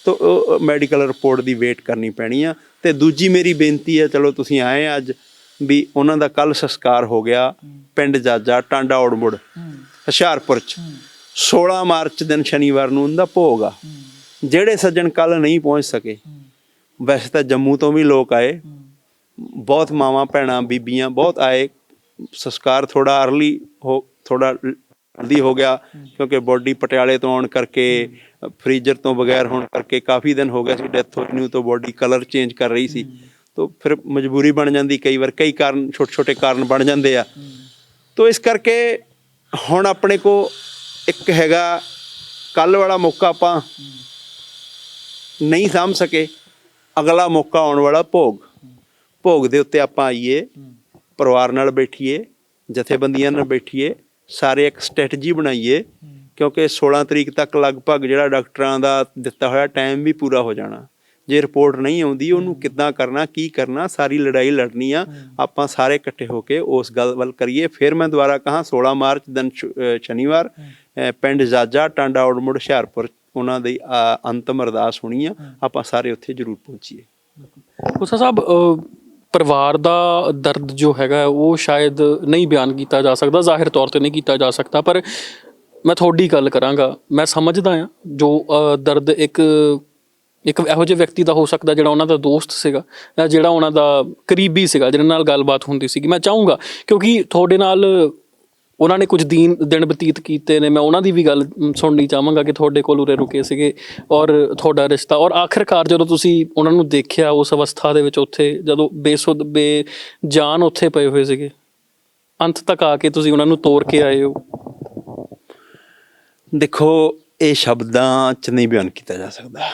ਤੋਂ ਮੈਡੀਕਲ ਰਿਪੋਰਟ ਦੀ ਵੇਟ ਕਰਨੀ ਪੈਣੀ ਆ। ਤੇ ਦੂਜੀ ਮੇਰੀ ਬੇਨਤੀ ਹੈ, ਚਲੋ ਤੁਸੀਂ ਆਏ ਅੱਜ, ਵੀ ਉਹਨਾਂ ਦਾ ਕੱਲ ਸੰਸਕਾਰ ਹੋ ਗਿਆ ਪਿੰਡ ਜਾਜਾ ਟਾਂਡਾ ਔੜਮੁੜ, ਹੁਸ਼ਿਆਰਪੁਰ ਚ। 16 ਮਾਰਚ ਦਿਨ ਸ਼ਨੀਵਾਰ ਨੂੰ ਉਹਦਾ ਭੋਗ ਆ। ਜਿਹੜੇ ਸੱਜਣ ਕੱਲ ਨਹੀਂ ਪਹੁੰਚ ਸਕੇ, ਵੈਸੇ ਤਾਂ ਜੰਮੂ ਤੋਂ ਵੀ ਲੋਕ ਆਏ। ਬਹੁਤ ਮਾਵਾਂ, ਭੈਣਾਂ, ਬੀਬੀਆਂ ਬਹੁਤ ਆਏ। ਸੰਸਕਾਰ ਥੋੜਾ ਅਰਲੀ ਹੋ ਥੋੜਾ ਜਲਦੀ ਹੋ ਗਿਆ, ਕਿਉਂਕਿ ਬੋਡੀ ਪਟਿਆਲੇ ਤੋਂ ਆਉਣ ਕਰਕੇ ਫ੍ਰੀਜ਼ਰ ਤੋਂ ਬਗੈਰ ਹੋਣ ਕਰਕੇ ਕਾਫੀ ਦਿਨ ਹੋ ਗਿਆ ਸੀ ਡੈਥ ਹੋਈ ਨੂੰ, ਤਾਂ ਬੋਡੀ ਕਲਰ ਚੇਂਜ ਕਰ ਰਹੀ ਸੀ। ਤਾਂ ਫਿਰ ਮਜਬੂਰੀ ਬਣ ਜਾਂਦੀ, ਕਈ ਵਾਰ ਕਈ ਕਾਰਨ ਛੋਟੇ ਛੋਟੇ ਕਾਰਨ ਬਣ ਜਾਂਦੇ ਆ। ਤਾਂ ਇਸ ਕਰਕੇ ਹੁਣ ਆਪਣੇ ਕੋ ਇੱਕ ਹੈਗਾ ਕੱਲ ਵਾਲਾ ਮੌਕਾ ਆਪਾਂ ਨਹੀਂ ਸਾਂਭ ਸਕੇ, ਅਗਲਾ ਮੌਕਾ ਆਉਣ ਵਾਲਾ ਭੋਗ। ਭੋਗ ਦੇ ਉੱਤੇ ਆਪਾਂ ਆਈਏ। ਪਰਿਵਾਰ ਨਾਲ ਬੈਠੀਏ, ਜਥੇਬੰਦੀਆਂ ਨਾਲ ਬੈਠੀਏ, ਸਾਰੇ ਇੱਕ ਸਟ੍ਰੈਟਜੀ ਬਣਾਈਏ, ਕਿਉਂਕਿ 16 ਤਰੀਕ ਤੱਕ ਲਗਭਗ ਜਿਹੜਾ ਡਾਕਟਰਾਂ ਦਾ ਦਿੱਤਾ ਹੋਇਆ ਟਾਈਮ ਵੀ ਪੂਰਾ ਹੋ ਜਾਣਾ। ਜੇ ਰਿਪੋਰਟ ਨਹੀਂ ਆਉਂਦੀ, ਉਹਨੂੰ ਕਿੱਦਾਂ ਕਰਨਾ, ਕੀ ਕਰਨਾ, ਸਾਰੀ ਲੜਾਈ ਲੜਨੀ ਆ, ਆਪਾਂ ਸਾਰੇ ਇਕੱਠੇ ਹੋ ਕੇ ਉਸ ਗੱਲ ਵੱਲ ਕਰੀਏ। ਫਿਰ ਮੈਂ ਦੁਬਾਰਾ ਕਹਾਂ 16 ਮਾਰਚ ਦਿਨ ਸ਼- ਸ਼ਨੀਵਾਰ ਪਿੰਡ ਜਾਜਾ, ਟਾਂਡਾ ਔੜਮੁੜ ਹੁਸ਼ਿਆਰਪੁਰ, ਉਹਨਾਂ ਦੀ ਅੰਤਮ ਅਰਦਾਸ ਹੋਣੀ ਆ। ਆਪਾਂ ਸਾਰੇ ਉੱਥੇ ਜ਼ਰੂਰ ਪਹੁੰਚੀਏ। ਖੋਸਾ ਸਾਹਿਬ ਪਰਿਵਾਰ ਦਾ ਦਰਦ ਜੋ ਹੈਗਾ ਉਹ ਸ਼ਾਇਦ ਨਹੀਂ ਬਿਆਨ ਕੀਤਾ ਜਾ ਸਕਦਾ, ਜ਼ਾਹਿਰ ਤੌਰ ਤੇ ਨਹੀਂ ਕੀਤਾ ਜਾ ਸਕਦਾ, ਪਰ ਮੈਂ ਤੁਹਾਡੀ ਗੱਲ ਕਰਾਂਗਾ। ਮੈਂ ਸਮਝਦਾ ਆ ਜੋ ਦਰਦ ਇੱਕ ਇੱਕ ਇਹੋ ਜਿਹੇ ਵਿਅਕਤੀ ਦਾ ਹੋ ਸਕਦਾ ਜਿਹੜਾ ਉਹਨਾਂ ਦਾ ਦੋਸਤ ਸੀਗਾ ਜਾਂ ਜਿਹੜਾ ਉਹਨਾਂ ਦਾ ਕਰੀਬੀ ਸੀਗਾ, ਜਿਹਨਾਂ ਨਾਲ ਗੱਲਬਾਤ ਹੁੰਦੀ ਸੀਗੀ। ਮੈਂ ਚਾਹੂੰਗਾ ਕਿਉਂਕਿ ਤੁਹਾਡੇ ਨਾਲ ਉਹਨਾਂ ਨੇ ਕੁਝ ਦਿਨ ਦਿਨ ਬਤੀਤ ਕੀਤੇ ਨੇ। ਮੈਂ ਉਹਨਾਂ ਦੀ ਵੀ ਗੱਲ ਸੁਣਨੀ ਚਾਹਾਂਗਾ ਕਿ ਤੁਹਾਡੇ ਕੋਲ ਉਰੇ ਰੁਕੇ ਸੀਗੇ ਔਰ ਤੁਹਾਡਾ ਰਿਸ਼ਤਾ। ਔਰ ਆਖਿਰਕਾਰ ਜਦੋਂ ਤੁਸੀਂ ਉਹਨਾਂ ਨੂੰ ਦੇਖਿਆ ਉਸ ਅਵਸਥਾ ਦੇ ਵਿੱਚ ਉੱਥੇ, ਜਦੋਂ ਬੇਸੁੱਧ ਬੇਜਾਨ ਉੱਥੇ ਪਏ ਹੋਏ ਸੀਗੇ, ਅੰਤ ਤੱਕ ਆ ਕੇ ਤੁਸੀਂ ਉਹਨਾਂ ਨੂੰ ਤੋੜ ਕੇ ਆਏ ਹੋ? ਦੇਖੋ, ਇਹ ਸ਼ਬਦਾਂ ਚ ਨਹੀਂ ਬਿਆਨ ਕੀਤਾ ਜਾ ਸਕਦਾ।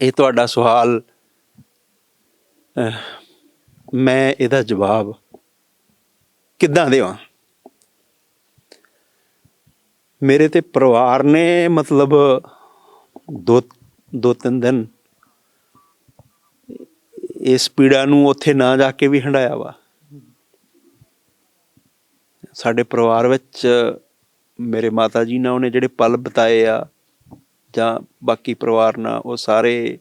ਇਹ ਤੁਹਾਡਾ ਸਵਾਲ ਮੈਂ ਇਹਦਾ ਜਵਾਬ ਕਿੱਦਾਂ ਦੇ ਦੇਵਾਂ ਮੇਰੇ ਤੇ ਪਰਿਵਾਰ ਨੇ ਮਤਲਬ ਦੋ ਦੋ, ਤਿੰਨ ਦਿਨ ਇਸ ਪੀੜਾ ਨੂੰ ਉੱਥੇ ਨਾ ਜਾ ਕੇ ਵੀ ਹੰਡਾਇਆ ਵਾ। ਸਾਡੇ ਪਰਿਵਾਰ ਵਿੱਚ ਮੇਰੇ ਮਾਤਾ ਜੀ ਨਾਲ ਉਹਨੇ ਜਿਹੜੇ ਪਲ ਬਿਤਾਏ ਆ, ਜਾਂ ਬਾਕੀ ਪਰਿਵਾਰ ਨਾਲ ਉਹ ਸਾਰੇ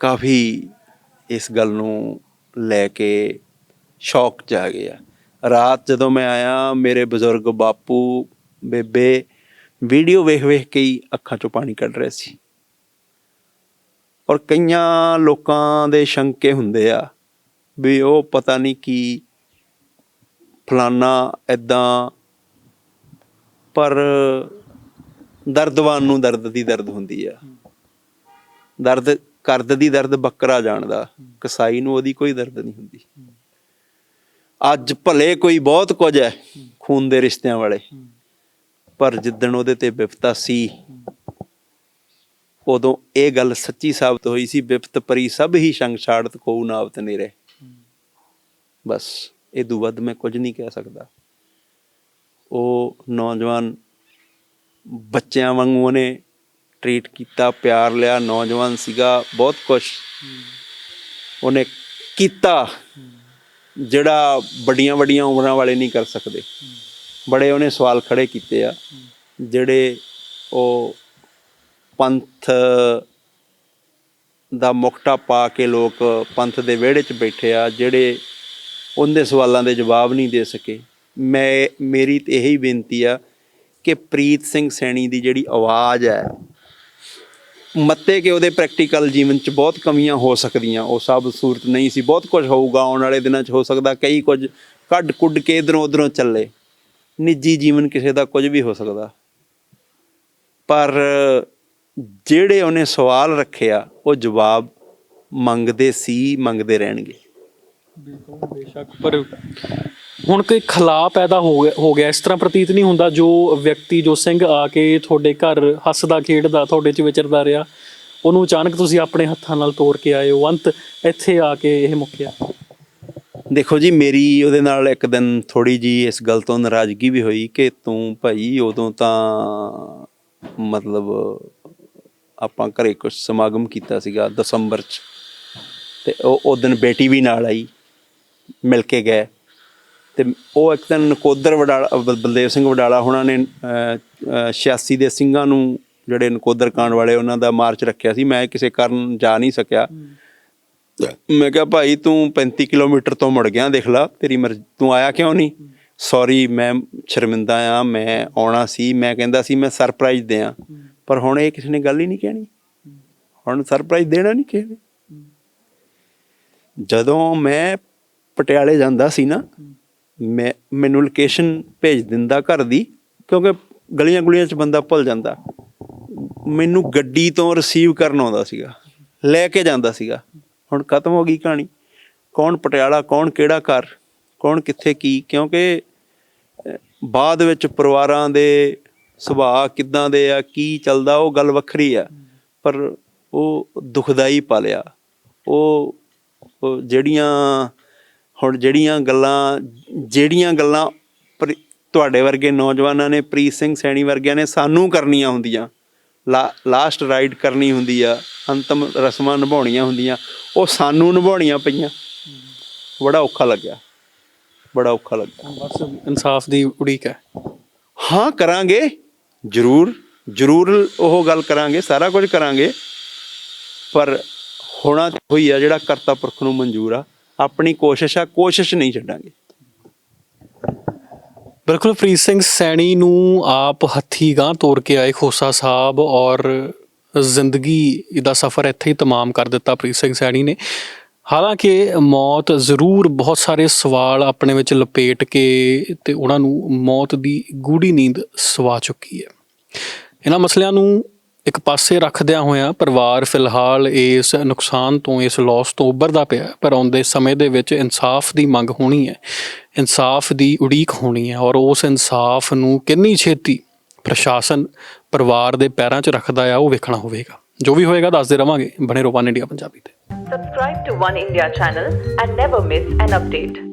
ਕਾਫੀ ਇਸ ਗੱਲ ਨੂੰ ਲੈ ਕੇ ਸ਼ੌਕ ਚ ਆ ਗਿਆ ਰਾਤ ਜਦੋਂ ਮੈਂ ਆਇਆ, ਮੇਰੇ ਬਜ਼ੁਰਗ ਬਾਪੂ, ਬੇਬੇ ਵੀਡੀਓ ਵੇਖ ਵੇਖ ਕੇ ਹੀ ਅੱਖਾਂ ਚੋਂ ਪਾਣੀ ਕੱਢ ਰਹੇ ਸੀ। ਔਰ ਕਈਆਂ ਲੋਕਾਂ ਦੇ ਸ਼ੰਕੇ ਹੁੰਦੇ ਆ ਵੀ ਉਹ ਪਤਾ ਨਹੀਂ ਕੀ ਫਲਾਨਾ ਐਦਾਂ ਪਰ ਦਰਦਵਾਨ ਨੂੰ ਦਰਦ ਦੀ ਦਰਦ ਹੁੰਦੀ ਆ। ਦਰਦ ਕਰਦ ਦੀ ਦਰਦ ਬੱਕਰਾ ਜਾਣਦਾ, ਕਸਾਈ ਨੂੰ ਉਹਦੀ ਕੋਈ ਦਰਦ ਨਹੀਂ ਹੁੰਦੀ। ਅੱਜ ਭਲੇ ਕੋਈ ਬਹੁਤ ਕੁਝ ਹੈ ਖੂਨ ਦੇ ਰਿਸ਼ਤਿਆਂ ਵਾਲੇ, ਪਰ ਜਿੱਦਣ ਉਹਦੇ ਤੇ ਵਿਪਤਾ ਸੀ, ਉਦੋਂ ਇਹ ਗੱਲ ਸੱਚੀ ਸਾਬਤ ਹੋਈ ਸੀ ਵਿਪਤ ਪਰੀ ਸਭ ਹੀ ਸੰਗ ਛਾੜਤ ਕੋਉ ਨਾਵਤ ਨੇਰੇ ਬਸ, ਇਹ ਤੋਂ ਵੱਧ ਮੈਂ ਕੁਝ ਨਹੀਂ ਕਹਿ ਸਕਦਾ। ਉਹ ਨੌਜਵਾਨ ਬੱਚਿਆਂ ਵਾਂਗੂ ਉਹਨੇ ਟਰੀਟ ਕੀਤਾ, ਪਿਆਰ ਲਿਆ, ਨੌਜਵਾਨ ਸੀਗਾ, ਬਹੁਤ ਕੁਝ ਉਹਨੇ ਕੀਤਾ, ਜਿਹੜਾ ਵੱਡੀਆਂ ਵੱਡੀਆਂ ਉਮਰਾਂ ਵਾਲੇ ਨਹੀਂ ਕਰ ਸਕਦੇ। ਬੜੇ ਉਹਨੇ ਸਵਾਲ ਖੜੇ ਕੀਤੇ ਆ, ਜਿਹੜੇ ਉਹ ਪੰਥ ਦਾ ਮੁਕਟਾ ਪਾ ਕੇ ਲੋਕ ਪੰਥ ਦੇ ਵਿਹੜੇ 'ਚ ਬੈਠੇ ਆ, ਜਿਹੜੇ ਉਹਦੇ ਸਵਾਲਾਂ ਦੇ ਜਵਾਬ ਨਹੀਂ ਦੇ ਸਕੇ। ਮੈਂ, ਮੇਰੀ ਤੇ ਇਹੀ ਬੇਨਤੀ ਆ ਕਿ ਪ੍ਰੀਤ ਸਿੰਘ ਸੈਣੀ ਦੀ ਜਿਹੜੀ ਆਵਾਜ਼ ਹੈ ਮੱਤੇ ਕਿ ਉਹਦੇ ਪ੍ਰੈਕਟੀਕਲ ਜੀਵਨ 'ਚ ਬਹੁਤ ਕਮੀਆਂ ਹੋ ਸਕਦੀਆਂ। ਉਹ ਸਭ ਸੂਰਤ ਨਹੀਂ ਸੀ। ਬਹੁਤ ਕੁਝ ਹੋਊਗਾ, ਆਉਣ ਵਾਲੇ ਦਿਨਾਂ 'ਚ ਹੋ ਸਕਦਾ, ਕਈ ਕੁਝ ਕੱਢ ਕੁੱਡ ਕੇ ਇਧਰੋਂ ਉਧਰੋਂ ਚੱਲੇ। ਨਿੱਜੀ ਜੀਵਨ ਕਿਸੇ ਦਾ ਕੁਝ ਵੀ ਹੋ ਸਕਦਾ। ਪਰ ਜਿਹੜੇ ਉਹਨੇ ਸਵਾਲ ਰੱਖਿਆ, ਉਹ ਜਵਾਬ ਮੰਗਦੇ ਸੀ, ਮੰਗਦੇ ਰਹਿਣਗੇ। ਬਿਲਕੁਲ, ਬੇਸ਼ੱਕ। ਪਰ ਹੁਣ ਕੋਈ ਖਲਾ ਪੈਦਾ ਹੋ ਗਿਆ ਹੋ ਗਿਆ, ਇਸ ਤਰ੍ਹਾਂ ਪ੍ਰਤੀਤ ਨਹੀਂ ਹੁੰਦਾ ਜੋ ਵਿਅਕਤੀ, ਜੋ ਸਿੰਘ ਆ ਕੇ ਤੁਹਾਡੇ ਘਰ ਹੱਸਦਾ, ਖੇਡਦਾ, ਤੁਹਾਡੇ 'ਚ ਵਿਚਰਦਾ ਰਿਹਾ, ਉਹਨੂੰ ਅਚਾਨਕ ਤੁਸੀਂ ਆਪਣੇ ਹੱਥਾਂ ਨਾਲ ਤੋੜ ਕੇ ਆਏ ਹੋ, ਅੰਤ ਇੱਥੇ ਆ ਕੇ ਇਹ ਮੁੱਕਿਆ ਦੇਖੋ ਜੀ, ਮੇਰੀ ਉਹਦੇ ਨਾਲ ਇੱਕ ਦਿਨ ਥੋੜੀ ਜੀ ਇਸ ਗੱਲ ਤੋਂ ਨਾਰਾਜ਼ਗੀ ਵੀ ਹੋਈ ਕਿ ਤੂੰ ਭਾਈ ਉਦੋਂ ਤਾਂ ਮਤਲਬ ਆਪਾਂ ਘਰੇ ਕੁਝ ਸਮਾਗਮ ਕੀਤਾ ਸੀਗਾ ਦਸੰਬਰ ਚ ਤੇ ਉਹ ਉਹ ਦਿਨ ਬੇਟੀ ਵੀ ਨਾਲ ਆਈ, ਮਿਲ ਕੇ ਗਏ। ਤੇ ਉਹ ਇੱਕ ਦਿਨ ਨਕੋਦਰ ਵਡਾਲਾ ਬਲਦੇਵ ਸਿੰਘ ਵਡਾਲਾ ਉਹਨਾਂ ਨੇ ਅਹ, ਅਹ, 86 ਦੇ ਸਿੰਘਾਂ ਨੂੰ ਜਿਹੜੇ ਨਕੋਦਰ ਕਾਂਡ ਵਾਲੇ ਉਹਨਾਂ ਦਾ ਮਾਰਚ ਰੱਖਿਆ ਸੀ। ਮੈਂ ਕਿਸੇ ਕਾਰਨ ਜਾ ਨਹੀਂ ਸਕਿਆ। ਮੈਂ ਕਿਹਾ ਭਾਈ ਤੂੰ 35 ਕਿਲੋਮੀਟਰ ਤੋਂ ਮੁੜ ਗਿਆ ਦੇਖ ਲਾ ਤੇਰੀ ਮਰਜ਼ੀ ਤੂੰ ਆਇਆ ਕਿਉਂ ਨਹੀਂ? ਸੌਰੀ ਮੈਂ ਸ਼ਰਮਿੰਦਾ ਆ ਮੈਂ ਆਉਣਾ ਸੀ। ਮੈਂ ਕਹਿੰਦਾ ਸੀ ਮੈਂ ਸਰਪ੍ਰਾਈਜ਼ ਦਿਆਂ। ਪਰ ਹੁਣ ਇਹ ਕਿਸੇ ਨੇ ਗੱਲ ਹੀ ਨਹੀਂ ਕਹਿਣੀ। ਹੁਣ ਸਰਪ੍ਰਾਈਜ਼ ਦੇਣਾ ਨਹੀਂ ਕਿਸੇ ਜਦੋਂ ਮੈਂ ਪਟਿਆਲੇ ਜਾਂਦਾ ਸੀ ਨਾ ਮੈਂ, ਮੈਨੂੰ ਲੋਕੇਸ਼ਨ ਭੇਜ ਦਿੰਦਾ ਘਰ ਦੀ, ਕਿਉਂਕਿ ਗਲੀਆਂ ਗੁਲੀਆਂ 'ਚ ਬੰਦਾ ਭੁੱਲ ਜਾਂਦਾ। ਮੈਨੂੰ ਗੱਡੀ ਤੋਂ ਰਿਸੀਵ ਕਰਨ ਆਉਂਦਾ ਸੀਗਾ, ਲੈ ਕੇ ਜਾਂਦਾ ਸੀਗਾ। ਹੁਣ ਖਤਮ ਹੋ ਗਈ ਕਹਾਣੀ। ਕੌਣ ਪਟਿਆਲਾ, ਕੌਣ ਕਿਹੜਾ ਘਰ, ਕੌਣ ਕਿੱਥੇ ਕੀ, ਕਿਉਂਕਿ ਬਾਅਦ ਵਿੱਚ ਪਰਿਵਾਰਾਂ ਦੇ ਸੁਭਾਅ ਕਿੱਦਾਂ ਦੇ ਆ, ਕੀ ਚੱਲਦਾ, ਉਹ ਗੱਲ ਵੱਖਰੀ ਆ। ਪਰ ਉਹ ਦੁਖਦਾਈ ਪਾਲਿਆ। ਉਹ ਜਿਹੜੀਆਂ ਹੁਣ ਜਿਹੜੀਆਂ ਗੱਲਾਂ ਜਿਹੜੀਆਂ ਗੱਲਾਂ ਤੁਹਾਡੇ ਵਰਗੇ ਨੌਜਵਾਨਾਂ ਨੇ ਪ੍ਰੀਤ ਸਿੰਘ ਸੈਣੀ ਵਰਗਿਆਂ ਨੇ ਸਾਨੂੰ ਕਰਨੀਆਂ ਹੁੰਦੀਆਂ ਲਾਸਟ ਰਾਈਡ ਕਰਨੀ ਹੁੰਦੀ ਆ ਅੰਤਮ ਰਸਮਾਂ ਨਿਭਾਉਣੀਆਂ ਹੁੰਦੀਆਂ ਉਹ ਸਾਨੂੰ ਨਿਭਾਉਣੀਆਂ ਪਈਆਂ। ਬੜਾ ਔਖਾ ਲੱਗਿਆ ਬੜਾ ਔਖਾ ਲੱਗਾ ਬਸ ਇਨਸਾਫ ਦੀ ਉਡੀਕ ਹੈ। ਹਾਂ ਕਰਾਂਗੇ ਜ਼ਰੂਰ ਜ਼ਰੂਰ ਉਹ ਗੱਲ ਕਰਾਂਗੇ ਸਾਰਾ ਕੁਝ ਕਰਾਂਗੇ ਪਰ ਹੋਣਾ ਹੋਈ ਆ ਜਿਹੜਾ ਕਰਤਾ ਪੁਰਖ ਨੂੰ ਮਨਜ਼ੂਰ ਆ। ਆਪਣੀ ਕੋਸ਼ਿਸ਼ ਆ, ਕੋਸ਼ਿਸ਼ ਨਹੀਂ ਛੱਡਾਂਗੇ। ਬਿਲਕੁਲ ਪ੍ਰੀਤ ਸਿੰਘ ਸੈਣੀ ਨੂੰ ਆਪ ਹੱਥੀ ਗਾਂ ਤੋੜ ਕੇ ਆਏ ਖੋਸਾ ਸਾਹਿਬ ਔਰ ਜ਼ਿੰਦਗੀ ਦਾ ਸਫ਼ਰ ਇੱਥੇ ਹੀ ਤਮਾਮ ਕਰ ਦਿੱਤਾ ਪ੍ਰੀਤ ਸਿੰਘ ਸੈਣੀ ਨੇ। ਹਾਲਾਂਕਿ ਮੌਤ ਜ਼ਰੂਰ ਬਹੁਤ ਸਾਰੇ ਸਵਾਲ ਆਪਣੇ ਵਿੱਚ ਲਪੇਟ ਕੇ ਤੇ ਉਹਨਾਂ ਨੂੰ ਮੌਤ ਦੀ ਗੂੜੀ ਨੀਂਦ ਸਵਾ ਚੁੱਕੀ ਹੈ। ਇਹਨਾਂ ਮਸਲਿਆਂ ਨੂੰ ਇੱਕ ਪਾਸੇ ਰੱਖਦਿਆਂ ਹੋਇਆਂ ਪਰਿਵਾਰ ਫਿਲਹਾਲ ਇਸ ਨੁਕਸਾਨ ਤੋਂ, ਇਸ ਲਾਸ ਤੋਂ ਉੱਭਰਦਾ ਪਿਆ ਪਰ ਆਉਂਦੇ ਸਮੇਂ ਦੇ ਵਿੱਚ ਇਨਸਾਫ ਦੀ ਮੰਗ ਹੋਣੀ ਹੈ। ਇਨਸਾਫ ਦੀ ਉਡੀਕ ਹੋਣੀ ਹੈ ਔਰ ਉਸ ਇਨਸਾਫ ਨੂੰ ਕਿੰਨੀ ਛੇਤੀ ਪ੍ਰਸ਼ਾਸਨ ਪਰਿਵਾਰ ਦੇ ਪੈਰਾਂ 'ਚ ਰੱਖਦਾ ਆ, ਉਹ ਵੇਖਣਾ ਹੋਵੇਗਾ। ਜੋ ਵੀ ਹੋਏਗਾ ਦੱਸਦੇ ਰਵਾਂਗੇ। ਬਣੇ ਰੋਪਨ ਇੰਡੀਆ ਪੰਜਾਬੀ ਤੇ। Subscribe to One India channel and never miss an update.